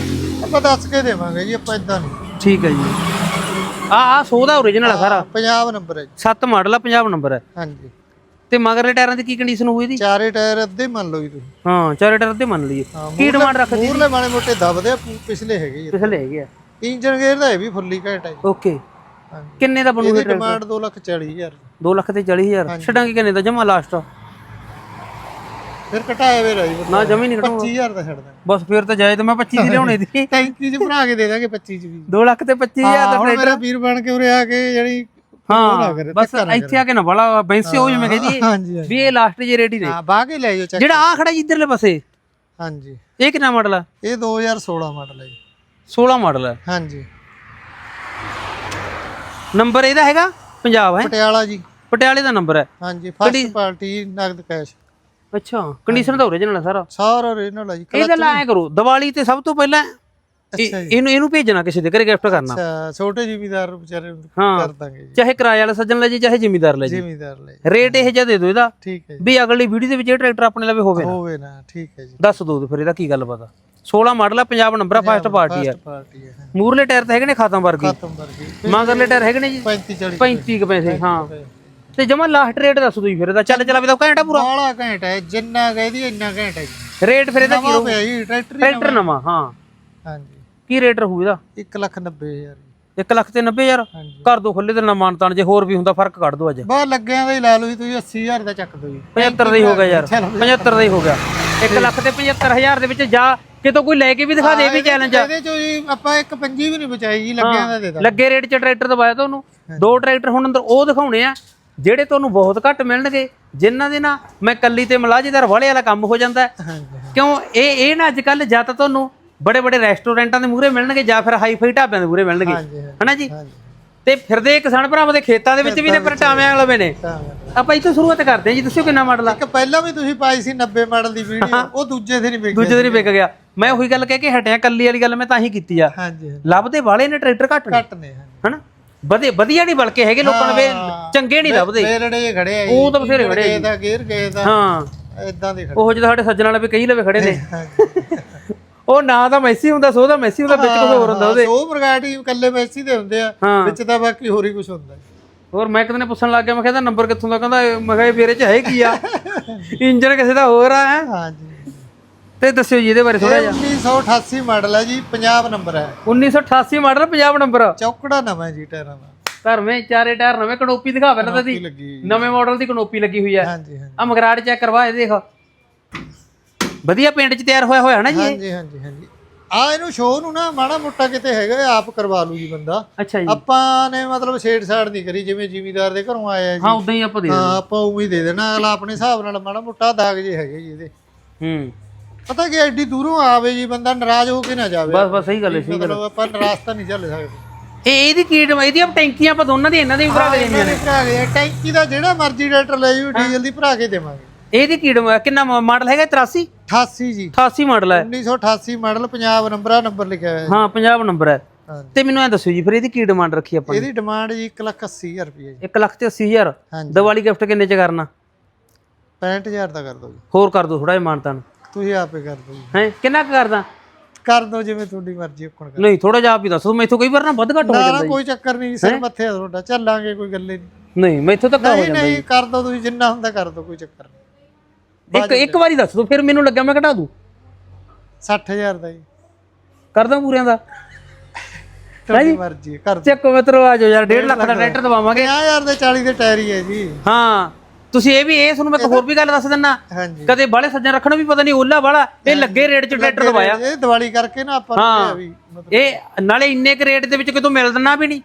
ਆਪਾਂ ਦੱਸ ਕੇ ਦੇਵਾਂਗੇ ਜੀ ਆਪਾਂ ਇਦਾਂ ਨਹੀਂ। ਠੀਕ ਹੈ ਜੀ। ਆ ਆ ਸੋਦਾ ਓਰੀਜਨਲ ਆ ਸਾਰਾ। ਪੰਜਾਬ ਨੰਬਰ ਹੈ ਜੀ। 7 ਮਾਡਲ ਆ 50 ਨੰਬਰ ਹੈ ਹਾਂਜੀ। ਤੇ ਮਗਰਲੇ ਟਾਇਰਾਂ ਦੀ ਕੀ ਕੰਡੀਸ਼ਨ ਹੋਈ ਇਹਦੀ? ਚਾਰੇ ਟਾਇਰ ਅੱਧੇ ਮੰਨ ਲਓ ਜੀ ਤੁਸੀਂ। ਹਾਂ ਚਾਰੇ ਟਾਇਰ ਤੇ ਮੰਨ ਲਈਏ। ਹਾਂ, ਕੀ ਡਿਮਾਂਡ ਰੱਖਦੀ ਮੂਰਲੇ ਮਾੜੇ ਮੋਟੇ ਦਬਦੇ ਆ, ਪਿਛਲੇ ਹੈਗੇ ਜੀ। ਪਿਛਲੇ ਹੈਗੇ ਆ। ਇੰਜਨ ਗੇਅਰ ਦਾ ਇਹ ਵੀ ਫੁੱਲੀ ਘੈਂਟ ਹੈ ਜੀ। ਓਕੇ ਹਾਂਜੀ। ਕਿੰਨੇ ਦਾ ਬਣੂ ਇਹਦੀ ਡਿਮਾਂਡ 2 ਲੱਖ 40 ਹਜ਼ਾਰ 2 ਲੱਖ ਤੇ 40000 ਛੱਡਾਂਗੇ ਕਿੰਨੇ ਦਾ? ਜਮਾ ਲਾਸਟ ਫਿਰ ਘਟਾਏ ਵੇ ਰਹੀ ਨਾ ਜਮੀ ਨਹੀਂ ਘਟਾਉਂਗਾ 25000 ਦਾ ਛੱਡ ਦਾਂਗੇ ਬਸ ਫਿਰ ਤਾਂ ਜਾਏ ਤਾਂ ਮੈਂ 25 ਦੀ ਲਿਆਉਣੀ ਸੀ। ਟੈਂਕੀ ਚ ਭਰਾ ਕੇ ਦੇ ਦਾਂਗੇ 25 ਚ ਵੀ। 2 ਲੱਖ ਤੇ 25000 ਹਾਂ ਦਾ ਹੁਣ ਮੇਰਾ ਵੀਰ ਬਣ ਕੇ ਉਰੇ ਆ ਕੇ ਜਿਹੜੀ ਹਾਂ ਬਸ ਇੱਥੇ ਆ ਕੇ ਨਾ ਬੜਾ ਬੈਂਸੇ ਹੋ ਜਿਵੇਂ ਕਹਿੰਦੀ ਵੀ ਇਹ ਲਾਸਟ ਜੇ ਹੀ ਦੇ ਹਾਂ ਬਾਹ ਕੇ ਲੈ ਜਾਓ ਚੱਕ ਜਿਹੜਾ ਆ ਖੜਾ ਜੀ ਇਧਰਲੇ ਪਾਸੇ। ਹਾਂਜੀ। ਇਹ ਕਿੰਨਾ ਮਾਡਲ ਆ? ਇਹ 2016 ਮਾਡਲ ਹੈ ਜੀ। 16 ਮਾਡਲ ਹੈ ਹਾਂਜੀ। ਨੰਬਰ ਇਹਦਾ ਹੈਗਾ? ਪੰਜਾਬ ਹੈ? ਪਟਿਆਲਾ ਜੀ। ਪਟਿਆਲੇ ਦਾ ਨੰਬਰ ਹੈ ਹਾਂਜੀ ਫਸਟ ਪਾਰਟੀ ਨਗਦ ਕੈਸ਼ ਅੱਛਾ ਕੰਡੀਸ਼ਨ ਤਾਂ ਓਰੀਜਨਲ ਹੈ ਸਾਰਾ। ਸਾਰਾ ਓਰੀਜਨਲ ਹੈ ਜੀ। ਇਹਦਾ ਲਾ ਐ ਕਰੋ ਦੀਵਾਲੀ ਤੇ ਸਭ ਤੋਂ ਪਹਿਲਾਂ ਇਹ- ਅੱਛਾ ਜੀ। ਇਹਨੂੰ ਇਹਨੂੰ ਭੇਜਣਾ ਕਿਸੇ ਦੇ ਘਰੇ ਗਿਫਟ ਕਰਨਾ। ਅੱਛਾ ਛੋਟੇ ਜ਼ਿਮੀਦਾਰ ਵਿਚਾਰੇ ਨੂੰ ਹਾਂ। ਕਰ ਦਾਂਗੇ ਜੀ। ਚਾਹੇ ਕਿਰਾਏ ਵਾਲਾ ਸੱਜਣ ਲੈ ਜੀ ਚਾਹੇ ਜ਼ਿਮੀਦਾਰ ਲੈ ਜੀ। ਜ਼ਿਮੀਦਾਰ ਲੈ ਰੇਟ ਇਹ ਜਿਹਾ ਦੇ ਦਿਓ ਇਹਦਾ ਠੀਕ ਹੈ ਜੀ। ਵੀ ਅਗਲੀ ਵੀਡੀਓ ਦੇ ਵਿੱਚ ਇਹ ਟਰੈਕਟਰ ਆਪਣੇ ਲਵੇ ਹੋਵੇ ਨਾ। ਹੋਵੇ ਨਾ ਠੀਕ ਹੈ ਜੀ। ਦੱਸ ਦੋ ਫਿਰ ਇਹਦਾ ਕੀ ਗੱਲ ਪਤਾ। 16 ਮਾਡਲ ਆ ਪੰਜਾਬ ਨੰਬਰ ਆ ਫਸਟ ਪਾਰਟੀ ਆ। ਫਸਟ ਪਾਰਟੀ ਹੈ। ਮੂਰਲੇ ਟਾਇਰ ਤਾਂ ਹੈਗੇ ਨੇ ਖਾਤਮ ਵਰਗੀ। ਖਤਮ ਵਰਗੀ। ਮਗਰਲੇ ਟਾਇਰ ਹੈਗੇ ਨੇ ਜੀ। 35 40 35 ਕੁ ਪੈਸੇ ਹਾਂ। ਤੇ ਜਮਾ ਲਾਸਟ ਰੇਟ ਦੱਸ ਦੋ ਜੀ ਫਿਰ ਇਹਦਾ। ਚੱਲ ਚਲਾਵੇ ਤਾਂ ਘੰਟਾ ਪੂਰਾ। ਬਾਲਾ ਘੰਟਾ ਹੈ ਜਿੰਨਾ ਕਹਦੀ ਇੰਨਾ ਘੰਟਾ ਹੈ ਜੀ। ਰੇਟ ਫਿਰ ਇਹਦਾ ਕੀ ਨਵਾਂ ਰਹੂ? ਪਿਆ ਜੀ ਟਰੈਕਟਰ ਹੀ ਟਰੈਕਟਰ ਨਵਾਂ ਹਾਂ। ਹਾਂਜੀ। ਕੀ ਰੇਟ ਰਹੂ ਇਹਦਾ? 1 ਲੱਖ 90 ਹਜ਼ਾਰ ਜੀ। 1 ਲੱਖ ਤੇ 90000 ਹਾਂਜੀ। ਕਰ ਦੋ ਖੁੱਲੇ ਤੇ ਨਾ ਮਾਨਤਾਨ ਜੇ ਹੋਰ ਵੀ ਹੁੰਦਾ ਫ਼ਰਕ ਕੱਢ ਦੋ ਅੱਜ। ਬਾਹਰ ਲੱਗਿਆਂ ਦਾ ਹੀ ਲਾ ਲਓ ਜੀ ਤੁਸੀਂ 80000 ਦਾ ਚੱਕ ਦਿਓ ਜੀ। 75 ਦਾ ਹੀ ਹੋ ਗਿਆ ਯਾਰ। 75 ਦਾ ਹੀ ਹੋ ਗਿਆ। 1 ਲੱਖ ਤੇ 75000 ਦੇ ਵਿੱਚ ਜਾ ਕਿਤੋਂ ਕੋਈ ਲੈ ਕੇ ਵੀ ਦਿਖਾ ਦੇ ਇਹ ਵੀ ਚੈਲੰਜ ਆ। ਇਹਦੇ ਚੋਂ ਜੀ ਆਪਾਂ ਇੱਕ ਪੰਜੀ ਵੀ ਨਹੀਂ ਬਚਾਈ ਜੀ ਲੱਗਿਆਂ ਦਾ ਦੇ ਦਾਂ ਲੱਗੇ ਰੇਟ 'ਚ ਟਰੈਕਟਰ ਦਵਾਇਆ ਤੁਹਾਨੂੰ ਦੋ ਟਰੈਕਟਰ ਹੁਣ ਅੰਦਰ ਉਹ ਦਿਖਾਉਣੇ ਆ ਜਿਹੜੇ ਤੁਹਾਨੂੰ ਬਹੁਤ ਘੱਟ ਮਿਲਣਗੇ ਜਿਨ੍ਹਾਂ ਦੇ ਨਾ ਮੈਂ ਕੱਲੀ ਤੇ ਮਲਾਜੇਦਾਰ ਵਾਲੇ ਵਾਲਾ ਕੰਮ ਹੋ ਜਾਂਦਾ। ਕਿਉਂ? ਇਹ ਇਹ ਨਾ ਅੱਜ ਕੱਲ ਜਾਂ ਤਾਂ ਤੁਹਾਨੂੰ ਬੜੇ ਬੜੇ ਰੈਸਟੋਰੈਂਟਾਂ ਦੇ ਮੂਹਰੇ ਮਿਲਣਗੇ ਜਾਂ ਫਿਰ ਹਾਈ ਫਾਈ ਢਾਬਿਆਂ ਦੇ ਮੂਹਰੇ ਮਿਲਣਗੇ। ਹਨਾ ਜੀ? ਤੇ ਫਿਰਦੇ ਕਿਸਾਨ ਭਰਾਵਾਂ ਦੇ ਖੇਤਾਂ ਦੇ ਵਿੱਚ ਵੀ ਨੇ ਪਰ ਟਾਵੇਂ ਲਵੇ ਨੇ ਤਾਂ ਆਪਾਂ ਇੱਥੋਂ ਸ਼ੁਰੂਆਤ ਕਰਦੇ ਹਾਂ ਜੀ ਦੱਸਿਓ ਕਿੰਨਾ ਮਾਡਲ ਆ? ਇੱਕ ਪਹਿਲਾਂ ਵੀ ਤੁਸੀਂ ਪਾਈ ਸੀ 90 ਮਾਡਲ ਦੀ ਵੀਡੀਓ ਉਹ ਦੂਜੇ ਤੇ ਨਹੀਂ ਵੇਖੀ ਦੂਜੇ ਦਿਨ ਵਿਕ ਗਿਆ। ਮੈਂ ਉਹੀ ਗੱਲ ਕਹਿ ਕੇ ਹਟਿਆ ਕੱਲੀ ਵਾਲੀ ਗੱਲ ਮੈਂ ਤਾਂ ਹੀ ਕੀਤੀ ਆ। ਲੱਭਦੇ ਵਾਲੇ ਨੇ ਟਰੈਕਟਰ ਘੱਟ ਨੇ। ਘੱਟ ਨੇ ਹਨਾ? ਵਧੀਆ ਵਧੀਆ ਨਹੀਂ ਬਲਕਿ ਹੈਗੇ ਲੋਕਾਂ ਨੂੰ। ਚੰਗੇ ਨਹੀਂ ਲੱਭਦੇ। ਜਿਹੇ ਖੜੇ ਆ ਉਹ ਤਾਂ ਬਥੇਰੇ ਖੜੇ ਆ ਗੇਰ ਗਏ ਦਾ ਹਾਂ। ਇਦਾਂ ਦੇ ਖੜੇ। ਉਹ ਜਿਹੇ ਸਾਡੇ ਸੱਜਣ ਵਾਲੇ ਵੀ ਕਈ ਲਵੇ ਖੜੇ ਨੇ। ਉਹ ਨਾ ਤਾਂ ਮੈਸੀ ਹੁੰਦਾ ਸੋ ਦਾ ਮੈਸੀ ਹੁੰਦਾ ਵਿੱਚ ਕੁਝ ਹੋਰ ਹੁੰਦਾ ਉਹਦੇ। ਸੋ ਬਰਗਾਟੀ ਇਕੱਲੇ ਮੈਸੀ ਦੇ ਹੁੰਦੇ ਆ ਵਿੱਚ ਤਾਂ ਬਾਕੀ ਹੋਰ ਹੀ ਕੁਝ ਹੁੰਦਾ। ਹੋਰ ਮੈਂ ਕਿਤੇ ਨੇ ਪੁੱਛਣ ਲੱਗ ਗਿਆ ਮੈਂ ਕਹਿੰਦਾ ਨੰਬਰ ਕਿੱਥੋਂ ਦਾ? ਕਹਿੰਦਾ ਮੈਂ ਕਿਹਾ ਮੇਰੇ ਚ ਹੈ ਕੀ ਆ? ਇੰਜਨ ਕਿਸੇ ਦਾ ਹੋਰ ਆ ਹੈਂ। ਹਾਂਜੀ। ਤੇ ਦੱਸਿਓ ਜੀ ਇਹਦੇ ਬਾਰੇ ਥੋੜਾ ਇਹ 1988 ਮਾਡਲ ਹੈ ਜੀ ਪੰਜਾਬ ਨੰਬਰ ਹੈ। 1988 ਮਾਡਲ ਪੰਜਾਬ ਨੰਬਰ? ਚੌਕੜਾ ਨਵਾਂ ਜੀ ਟਾਇਰਾਂ ਦਾ। ਧਰਮੇ ਚਾਰੇ ਟਾਇਰ ਨਵੇਂ ਕਨੋਪੀ ਦਿਖਾ ਪਹਿਲਾਂ ਤਾਂ ਦੀ। ਨਵੇਂ ਮਾਡਲ ਦੀ ਕਨੋਪੀ ਲੱਗੀ ਹੋਈ ਹੈ। ਹਾਂਜੀ ਹਾਂਜੀ। ਆ ਮਗਰਾੜ ਚੈੱਕ ਕਰਵਾ ਇਹ ਦੇਖ। ਵਧੀਆ ਪੇਂਟ ਚ ਤਿਆਰ ਹੋਇਆ ਹੋਇਆ ਨਾ ਜੀ ਇਹ? ਹਾਂਜੀ ਹਾਂਜੀ ਹਾਂਜੀ। ਆ ਇਹਨੂੰ ਸ਼ੋਅ ਨੂੰ ਨਾ ਮਾੜਾ ਮੋਟਾ ਕਿਤੇ ਹੈਗਾ ਇਹ ਆਪ ਕਰਵਾ ਲੂ ਜੀ ਬੰਦਾ। ਅੱਛਾ ਜੀ। ਆਪਾਂ ਨੇ ਮਤਲਬ ਛੇੜ ਛਾੜ ਨਹੀਂ ਕਰੀ ਜਿਵੇਂ ਜ਼ਿਮੀਦਾਰ ਦੇ ਘਰੋਂ ਆਇਆ ਜੀ। ਹਾਂ ਉਦਾਂ ਹੀ ਆਪਾਂ ਦੇ ਦਿੰਦੇ ਹਾਂ ਆਪਾਂ ਉਵੇਂ ਹੀ ਦੇ ਦੇਣਾ। ਅਗਲਾ ਆਪਣੇ ਹਿਸਾਬ ਨਾਲ ਮਾੜਾ ਮੋਟਾ ਦਾਗ ਜੇ ਹੈਗੇ ਜੀ ਇਹਦੇ। ਹੂੰ। ਪਤਾ ਕਿ ਐਡੀ ਦੂਰੋਂ ਆਵੇ ਜੀ ਬੰਦਾ ਨਾਰਾਜ਼ ਹੋ ਕੇ ਨਾ ਜਾਵੇ। ਬਸ ਬਸ ਸਹੀ ਗੱਲ ਹੈ ਸਹੀ ਗੱਲ ਮਤਲਬ ਆਪਾਂ ਨਾਰਾਜ਼ ਤਾਂ ਨਹੀਂ ਚੱਲ ਸਕਦੇ। ਇਹ ਇਹਦੀ ਕੀਟ ਇਹਦੀਆਂ ਟੈਂਕੀਆਂ ਆਪਾਂ ਦੋਨਾਂ ਦੀ ਇਹਨਾਂ ਦੀ ਵੀ ਭਰਾ ਕੇ ਦੇਣੀਆਂ ਨੇ। ਭਰਾ ਕੇ ਟੈਂਕੀ ਦਾ ਜਿਹੜਾ ਮਰਜ਼ੀ ਰੇਟਰ ਲੈ ਜੀ ਡੀਜ਼ਲ ਦੀ ਭਰਾ ਕੇ ਦੇਵਾਂਗੇ। ਇਹਦੀ ਕੀਟ ਕਿੰਨਾ ਮਾਡਲ ਹੈਗਾ 83 88 ਜੀ। 88 ਮਾਡਲ ਹੈ। 1988 ਮਾਡਲ ਪੰਜਾਬ ਨੰਬਰ ਆ ਨੰਬਰ ਲਿਖਿਆ ਹੋਇਆ ਹਾਂ ਪੰਜਾਬ ਨੰਬਰ ਹੈ। ਹਾਂਜੀ। ਤੇ ਮੈਨੂੰ ਐ ਦੱਸੋ ਜੀ ਫਿਰ ਇਹਦੀ ਕੀ ਡਿਮਾਂਡ ਰੱਖੀ ਆਪਾਂ ਇਹਦੀ ਡਿਮਾਂਡ ਜੀ 180000 ਰੁਪਏ ਜੀ। 1 ਲੱਖ ਤੇ 80000 ਹਾਂਜੀ। ਦੀਵਾਲੀ ਗਿਫਟ ਕਿੰਨੇ ਚ ਕਰਨਾ? 65000 ਦਾ ਕਰ ਦਿਓ ਜੀ। ਹੋਰ ਕਰ ਦੋ ਥੋੜਾ ਜਿਹਾ ਮਾਨਤਾਨ ਤੁਸੀਂ ਆਪੇ ਕਰ ਦਿਓ ਜੀ। ਹੈ ਕਿੰਨਾ ਕੁ ਕਰਦਾ? ਕਰ ਦਿਓ ਜਿਵੇਂ ਤੁਹਾਡੀ ਮਰਜ਼ੀ ਉੱਕਣ ਕਰ ਨਹੀਂ ਥੋੜਾ ਜਿਹਾ ਆਪ ਹੀ ਦੱਸੋ ਮੈਥੋਂ ਕਈ ਵਾਰ ਨਾ ਵੱਧ ਘੱਟ ਹੋ ਨਾ ਜਾਂਦਾ ਨਾ ਕੋਈ ਚੱਕਰ ਨਹੀਂ ਸਿਰ ਮੱਥੇ ਆ ਤੁਹਾਡਾ ਚੱਲਾਂਗੇ ਕੋਈ ਗੱਲ ਨਹੀਂ। ਨਹੀਂ ਮੈਥੋਂ ਧੱਕਾ ਹੋ ਨਹੀਂ ਜਾਂਦਾ ਨਹੀਂ ਕਰ ਦਿਓ ਤੁਸੀਂ ਜਿੰਨਾ ਹੁੰਦਾ ਕਰ ਦਿਓ ਕੋਈ ਚੱਕਰ ਨਹੀਂ। ਇੱਕ ਇੱਕ ਵਾਰੀ ਦੱਸ ਦੋ ਫਿਰ ਮੈਨੂੰ ਲੱਗਿਆ ਮੈਂ ਘਟਾ ਦੂੰ। 60000 ਦਾ ਜੀ। ਕਰਦਾ ਪੂਰਿਆਂ ਦਾ? ਤੁਹਾਡੀ ਮਰਜ਼ੀ ਕਰ ਚੱਕੋ ਮਿੱਤਰੋ ਆ ਜਾਓ ਯਾਰ 1.5 ਲੱਖ ਦਾ ਟਰੈਕਟਰ ਦਵਾਵਾਂਗੇ। 50000 ਦੇ 40 ਦੇ ਟਾਇਰ ਹੀ ਹੈ ਜੀ। ਹਾਂ। ਤੁਸੀਂ ਇਹ ਵੀ ਇਹ ਤੁਹਾਨੂੰ ਮੈਂ ਇੱਕ ਹੋਰ ਵੀ ਗੱਲ ਦੱਸ ਦਿੰਨਾ। ਹਾਂਜੀ। ਕਦੇ ਬਾਲੇ ਸੱਜਣ ਰੱਖਣ ਵੀ ਪਤਾ ਨਹੀਂ ਓਲਾ ਵਾਲਾ ਇਹ ਲੱਗੇ ਰੇਟ 'ਚ ਟਰੈਕਟਰ ਦਵਾਇਆ ਇਹ ਦੀਵਾਲੀ ਕਰਕੇ ਨਾ ਆਪਾਂ ਇਹ ਵੀ ਇਹ ਨਾਲੇ ਇੰਨੇ ਕ ਰੇਟ ਦੇ ਵਿੱਚ ਕਿਤੋਂ ਮਿਲਣਾ ਵੀ ਨਹੀਂ।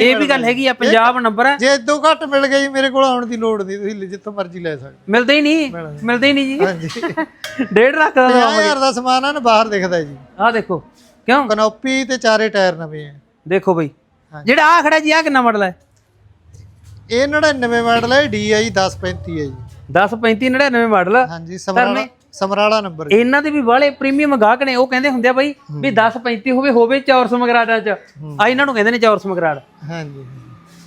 ਇਹ ਵੀ ਗੱਲ ਹੈਗੀ ਆ ਪੰਜਾਬ ਨੰਬਰ ਹੈ ਜੇ ਇਦੋਂ ਘੱਟ ਮਿਲ ਜੀ ਮੇਰੇ ਕੋਲ ਆਉਣ ਦੀ ਲੋੜ ਨਹੀਂ ਤੁਸੀਂ ਜਿੱਥੋਂ ਮਰਜ਼ੀ ਲੈ ਸਕਦੇ। ਮਿਲਦੇ ਹੀ ਨਹੀਂ ਮਿਲਦੇ ਹੀ ਨਹੀਂ ਜੀ। ਹਾਂਜੀ। 1.5 ਲੱਖ ਦਾ 50000 ਦਾ ਸਮਾਨ ਆ ਨਾ ਬਾਹਰ ਦਿਖਦਾ ਜੀ। ਆਹ ਦੇਖੋ ਕਿਉਂ? ਕਨੋਪੀ ਤੇ ਚਾਰੇ ਟਾਇਰ ਨਵੇਂ ਆ। ਦੇਖੋ ਬਈ। ਜਿਹੜਾ ਆ ਖੜਾ ਜੀ ਆ ਕਿੰਨਾ ਮਾਡਲ ਹੈ ਇਹ 99 ਮਾਡਲ ਹੈ DI 1035 ਹੈ ਜੀ। 10 35 99 ਮਾਡਲ। ਹਾਂਜੀ ਸਮਰਾਲਾ ਸਮਰਾਲਾ ਨੰਬਰ ਇਹਨਾਂ ਦੇ ਵੀ ਵਾਲੇ ਪ੍ਰੀਮੀਅਮ ਗਾਹਕ ਨੇ ਉਹ ਕਹਿੰਦੇ ਹੁੰਦੇ ਆ ਬਾਈ ਵੀ 10 35 ਹੋਵੇ ਹੋਵੇ ਚੌਰਸ ਮਗਰਾਟਾਂ ਚ। ਆ ਇਹਨਾਂ ਨੂੰ ਕਹਿੰਦੇ ਨੇ ਚੌਰਸ ਮਗਰਾੜ। ਹਾਂਜੀ।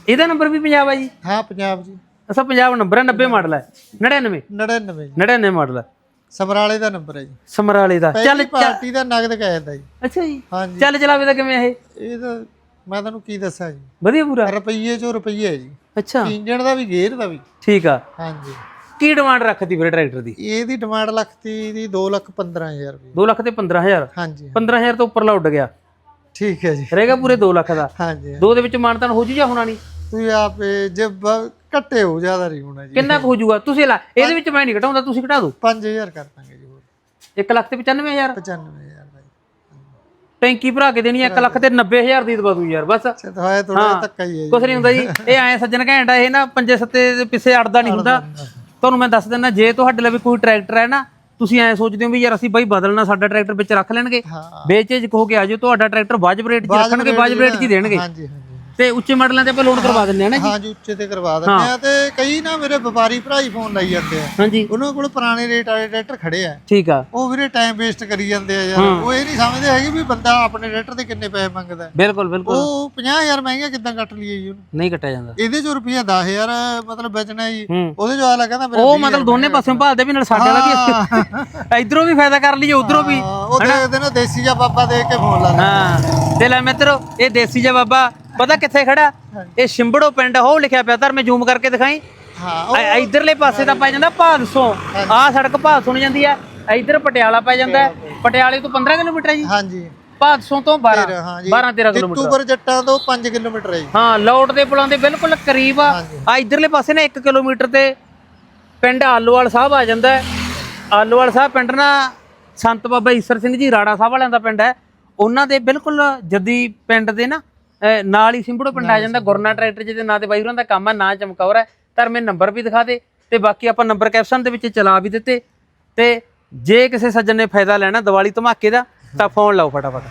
ਇਹਦਾ ਨੰਬਰ ਵੀ ਪੰਜਾਬ ਆ ਜੀ? ਹਾਂ ਪੰਜਾਬ ਜੀ। ਅਸਾ ਪੰਜਾਬ ਨੰਬਰ ਹੈ 90 ਮਾਡਲ ਹੈ 99 99 ਜੀ। 99 ਮਾਡਲ ਹੈ ਸਮਰਾਲੇ ਦਾ ਨੰਬਰ ਹੈ ਜੀ। ਸਮਰਾਲੇ ਦਾ। ਚੱਲ ਪਾਰਟੀ ਦਾ ਨਗਦ ਕਹਿਦਾ ਜੀ। ਅੱਛਾ ਜੀ। ਹਾਂਜੀ। ਚੱਲ ਚਲਾਵੇ ਦਾ ਕਿਵੇਂ ਇਹ? ਇਹ ਤਾਂ ਮੈਂ ਤੁਹਾਨੂੰ ਕੀ ਦੱਸਾਂ ਜੀ? ਵਧੀਆ ਪੂਰਾ। ਰੁਪਈਏ ਚੋਂ ਰੁਪਈਏ ਹੈ ਜੀ। ਅੱਛਾ। ਇੰਜਣ ਦਾ ਵੀ ਗੇਅਰ ਦਾ ਵੀ। ਠੀਕ ਆ। ਹਾਂਜੀ। ਕੀ ਡਿਮਾਂਡ ਰੱਖਦੀ ਫਿਰ ਟਰੈਕਟਰ ਦੀ? ਇਹਦੀ ਡਿਮਾਂਡ ਲੱਖ ਦੀ 2 ਲੱਖ 15000 ਰੁਪਏ। 2 ਲੱਖ ਤੇ 15000 ਹਾਂਜੀ। 15000 ਤੋਂ ਉੱਪਰਲਾ ਉੱਡ ਗਿਆ। ਠੀਕ ਹੈ ਜੀ। ਰਹੇਗਾ ਪੂਰੇ 2 ਲੱਖ ਦਾ। ਹਾਂਜੀ ਦੋ ਦੇ ਵਿੱਚ ਮਾਨਤਾਨ ਹੋ ਜੂ ਜਾਂ ਹੋਣਾ ਨਹੀਂ? ਤੁਸੀਂ ਆਪੇ ਜੇ ਘੱਟੇ ਹੋ ਜ਼ਿਆਦਾ ਨਹੀਂ ਹੋਣਾ ਜੀ। ਕਿੰਨਾ ਕੁ ਹੋ ਜੂਗਾ? ਤੁਸੀਂ ਲਾ ਇਹਦੇ ਵਿੱਚ ਮੈਂ ਨਹੀਂ ਘਟਾਉਂਦਾ ਤੁਸੀਂ ਘਟਾ ਦਿਓ। 5000 ਕਰ ਦਾਂਗੇ ਜੀ ਹੋਰ। 1 ਲੱਖ ਤੇ 95000 95000 ਦਾ ਜੀ ਟੈਂਕੀ ਭਰਾ ਕੇ ਦੇਣੀ 1 ਲੱਖ ਤੇ 90000 ਦੀ ਦਵਾ ਦੂ ਯਾਰ ਬਸ। ਅੱਛਾ ਤਾਂ ਹੋਇਆ ਥੋੜਾ ਧੱਕਾ ਹੀ ਹੈ ਜੀ। ਕੁਛ ਨਹੀਂ ਹੁੰਦਾ ਜੀ ਇਹ ਐ ਸੱਜਣ ਘੈਂਟਾ ਇਹ ਨਾ ਪੰਜੇ ਸੱਤੇ ਪਿੱਛੇ ਅੜਦਾ ਨਹੀਂ ਹੁੰਦਾ। ਤੁਹਾਨੂੰ ਮੈਂ ਦੱਸ ਦਿੰਦਾ ਜੇ ਤੁਹਾਡੇ ਲਈ ਕੋਈ ਟਰੈਕਟਰ ਹੈ ਨਾ ਤੁਸੀਂ ਐ ਸੋਚਦੇ ਹੋ ਵੀ ਯਾਰ ਅਸੀਂ ਬਾਈ ਬਦਲਣਾ ਸਾਡਾ ਟਰੈਕਟਰ ਵਿੱਚ ਰੱਖ ਲੈਣਗੇ। ਹਾਂ। ਵੇਚੇ ਹੋ ਕੇ ਆਜੋ ਤੁਹਾਡਾ ਟਰੈਕਟਰ ਵਾਜਬ ਰੇਟ 'ਚ ਰੱਖਣਗੇ ਵਾਜਬ ਰੇਟ 'ਚ ਹੀ ਦੇਣਗੇ। ਹਾਂਜੀ ਹਾਂਜੀ। ਤੇ ਉੱਚੇ ਮਾਡਲਾਂ ਤੇ ਆਪਾਂ ਲੋਡ ਕਰਵਾ ਦਿੰਦੇ ਆ ਨਾ ਜੀ? ਹਾਂ ਜੀ ਉੱਚੇ ਤੇ ਕਰਵਾ ਦਿੰਦੇ ਆ ਤੇ ਕਈ ਨਾ ਮੇਰੇ ਵਪਾਰੀ ਭਰਾ ਹੀ ਫੋਨ ਲਾਈ ਜਾਂਦੇ ਆ। ਹਾਂਜੀ। ਉਹਨਾਂ ਕੋਲ ਪੁਰਾਣੇ ਰੇਟ ਵਾਲੇ ਟਰੈਕਟਰ ਖੜੇ ਆ। ਠੀਕ ਆ। ਉਹ ਵੀਰੇ ਟਾਈਮ ਵੇਸਟ ਕਰੀ ਜਾਂਦੇ ਆ ਯਾਰ। ਉਹ ਇਹ ਨਹੀਂ ਸਮਝਦੇ ਹੈਗੇ ਵੀ ਬੰਦਾ ਆਪਣੇ ਟਰੈਕਟਰ ਦੇ ਕਿੰਨੇ ਪੈਸੇ ਮੰਗਦਾ। ਬਿਲਕੁਲ ਬਿਲਕੁਲ। ਉਹ 50000 ਮਹਿੰਗਾ ਕਿੱਦਾਂ ਕੱਟ ਲਈਏ ਜੀ ਉਹਨੂੰ? ਨਹੀਂ ਕੱਟਿਆ ਜਾਂਦਾ। ਇਹਦੇ ਚੋਂ ਰੁਪਈਆ 10000 ਮਤਲਬ ਬਚਣਾ ਜੀ। ਉਹਦੇ ਜੋ ਆਲਾ ਕਹਿੰਦਾ ਮੇਰਾ ਉਹ ਮਤਲਬ ਦੋਨੇ ਪਾਸਿਓਂ ਭਾਲਦੇ ਵੀ ਨਾਲ ਸਾਡੇ ਵਾਲਾ ਵੀ ਇਧਰੋਂ ਵੀ ਫਾਇਦਾ ਕਰ ਲਈਏ ਉਧਰੋਂ ਵੀ। ਉਹ ਦੇਖਦੇ ਨਾ ਦੇਸੀ ਜਿਹਾ ਬਾਬਾ ਦੇਖ ਕੇ ਫੋਨ ਲਾ ਹਾਂ। ਤੇ ਲੈ ਮਿੱਤਰੋ ਇਹ ਦੇਸੀ ਜਿਹਾ ਬਾਬਾ ਪਤਾ ਕਿੱਥੇ ਖੜਾ? ਇਹ ਸ਼ਿੰਬੜੋ ਪਿੰਡ ਹੋ ਲਿਖਿਆ ਪਿਆ ਧਰ ਮੈਂ ਜ਼ੂਮ ਕਰਕੇ ਦਿਖਾਈ। ਹਾਂ ਉਹ ਇਧਰਲੇ ਪਾਸੇ ਤਾਂ ਪੈ ਜਾਂਦਾ ਭਾਦਸੋਂ। ਆਹ ਸੜਕ ਭਾਦਸੋਂ ਨੂੰ ਜਾਂਦੀ ਆ ਇਧਰ ਪਟਿਆਲਾ ਪੈ ਜਾਂਦਾ। ਪਟਿਆਲੇ ਤੋਂ 15 ਕਿਲੋਮੀਟਰ ਹੈ ਜੀ? ਹਾਂਜੀ। ਭਾਦਸੋਂ ਤੋਂ 12 ਹਾਂ ਜੀ। 12 13 ਕਿਲੋਮੀਟਰ। ਅਕਤੂਬਰ ਜੱਟਾਂ ਤੋਂ 5 ਕਿਲੋਮੀਟਰ ਹੈ ਜੀ। ਹਾਂ ਲੋਟ ਦੇ ਪੁਲਾਂ ਦੇ ਬਿਲਕੁਲ ਕਰੀਬ ਆ। ਆ ਇਧਰਲੇ ਪਾਸੇ ਨਾ 1 ਕਿਲੋਮੀਟਰ ਤੇ ਪਿੰਡ ਆਲੋਵਾਲ ਸਾਹਿਬ ਆ ਜਾਂਦਾ ਆਲੋਵਾਲ ਸਾਹਿਬ ਪਿੰਡ ਨਾ ਸੰਤ ਬਾਬਾ ਈਸਰ ਸਿੰਘ ਜੀ ਰਾੜਾ ਸਾਹਿਬ ਵਾਲਿਆਂ ਦਾ ਪਿੰਡ ਹੈ। ਉਹਨਾਂ ਦੇ ਬਿਲਕੁਲ ਜੱਦੀ ਪਿੰਡ ਦੇ ਨਾ ਅਹ ਨਾਲ ਹੀ ਸਿੰਬੜੋ ਪਿੰਡ ਆ ਜਾਂਦਾ ਗੁਰਨਾ ਟਰੈਕਟਰ ਜਿਹਦੇ ਨਾਂ ਤੇ ਬਾਈ ਹੋਰਾਂ ਦਾ ਕੰਮ ਹੈ ਨਾਂ ਚਮਕੌਰ ਹੈ ਧਰਮੇ ਨੰਬਰ ਵੀ ਦਿਖਾ ਦੇ ਤੇ ਬਾਕੀ ਆਪਾਂ ਨੰਬਰ ਕੈਪਸ਼ਨ ਦੇ ਵਿੱਚ ਚਲਾ ਵੀ ਦਿੱਤੇ ਤੇ ਜੇ ਕਿਸੇ ਸੱਜਣ ਨੇ ਫਾਇਦਾ ਲੈਣਾ ਦੀਵਾਲੀ ਧਮਾਕੇ ਦਾ ਤਾਂ ਫੋਨ ਲਾਓ ਫਟਾਫਟ।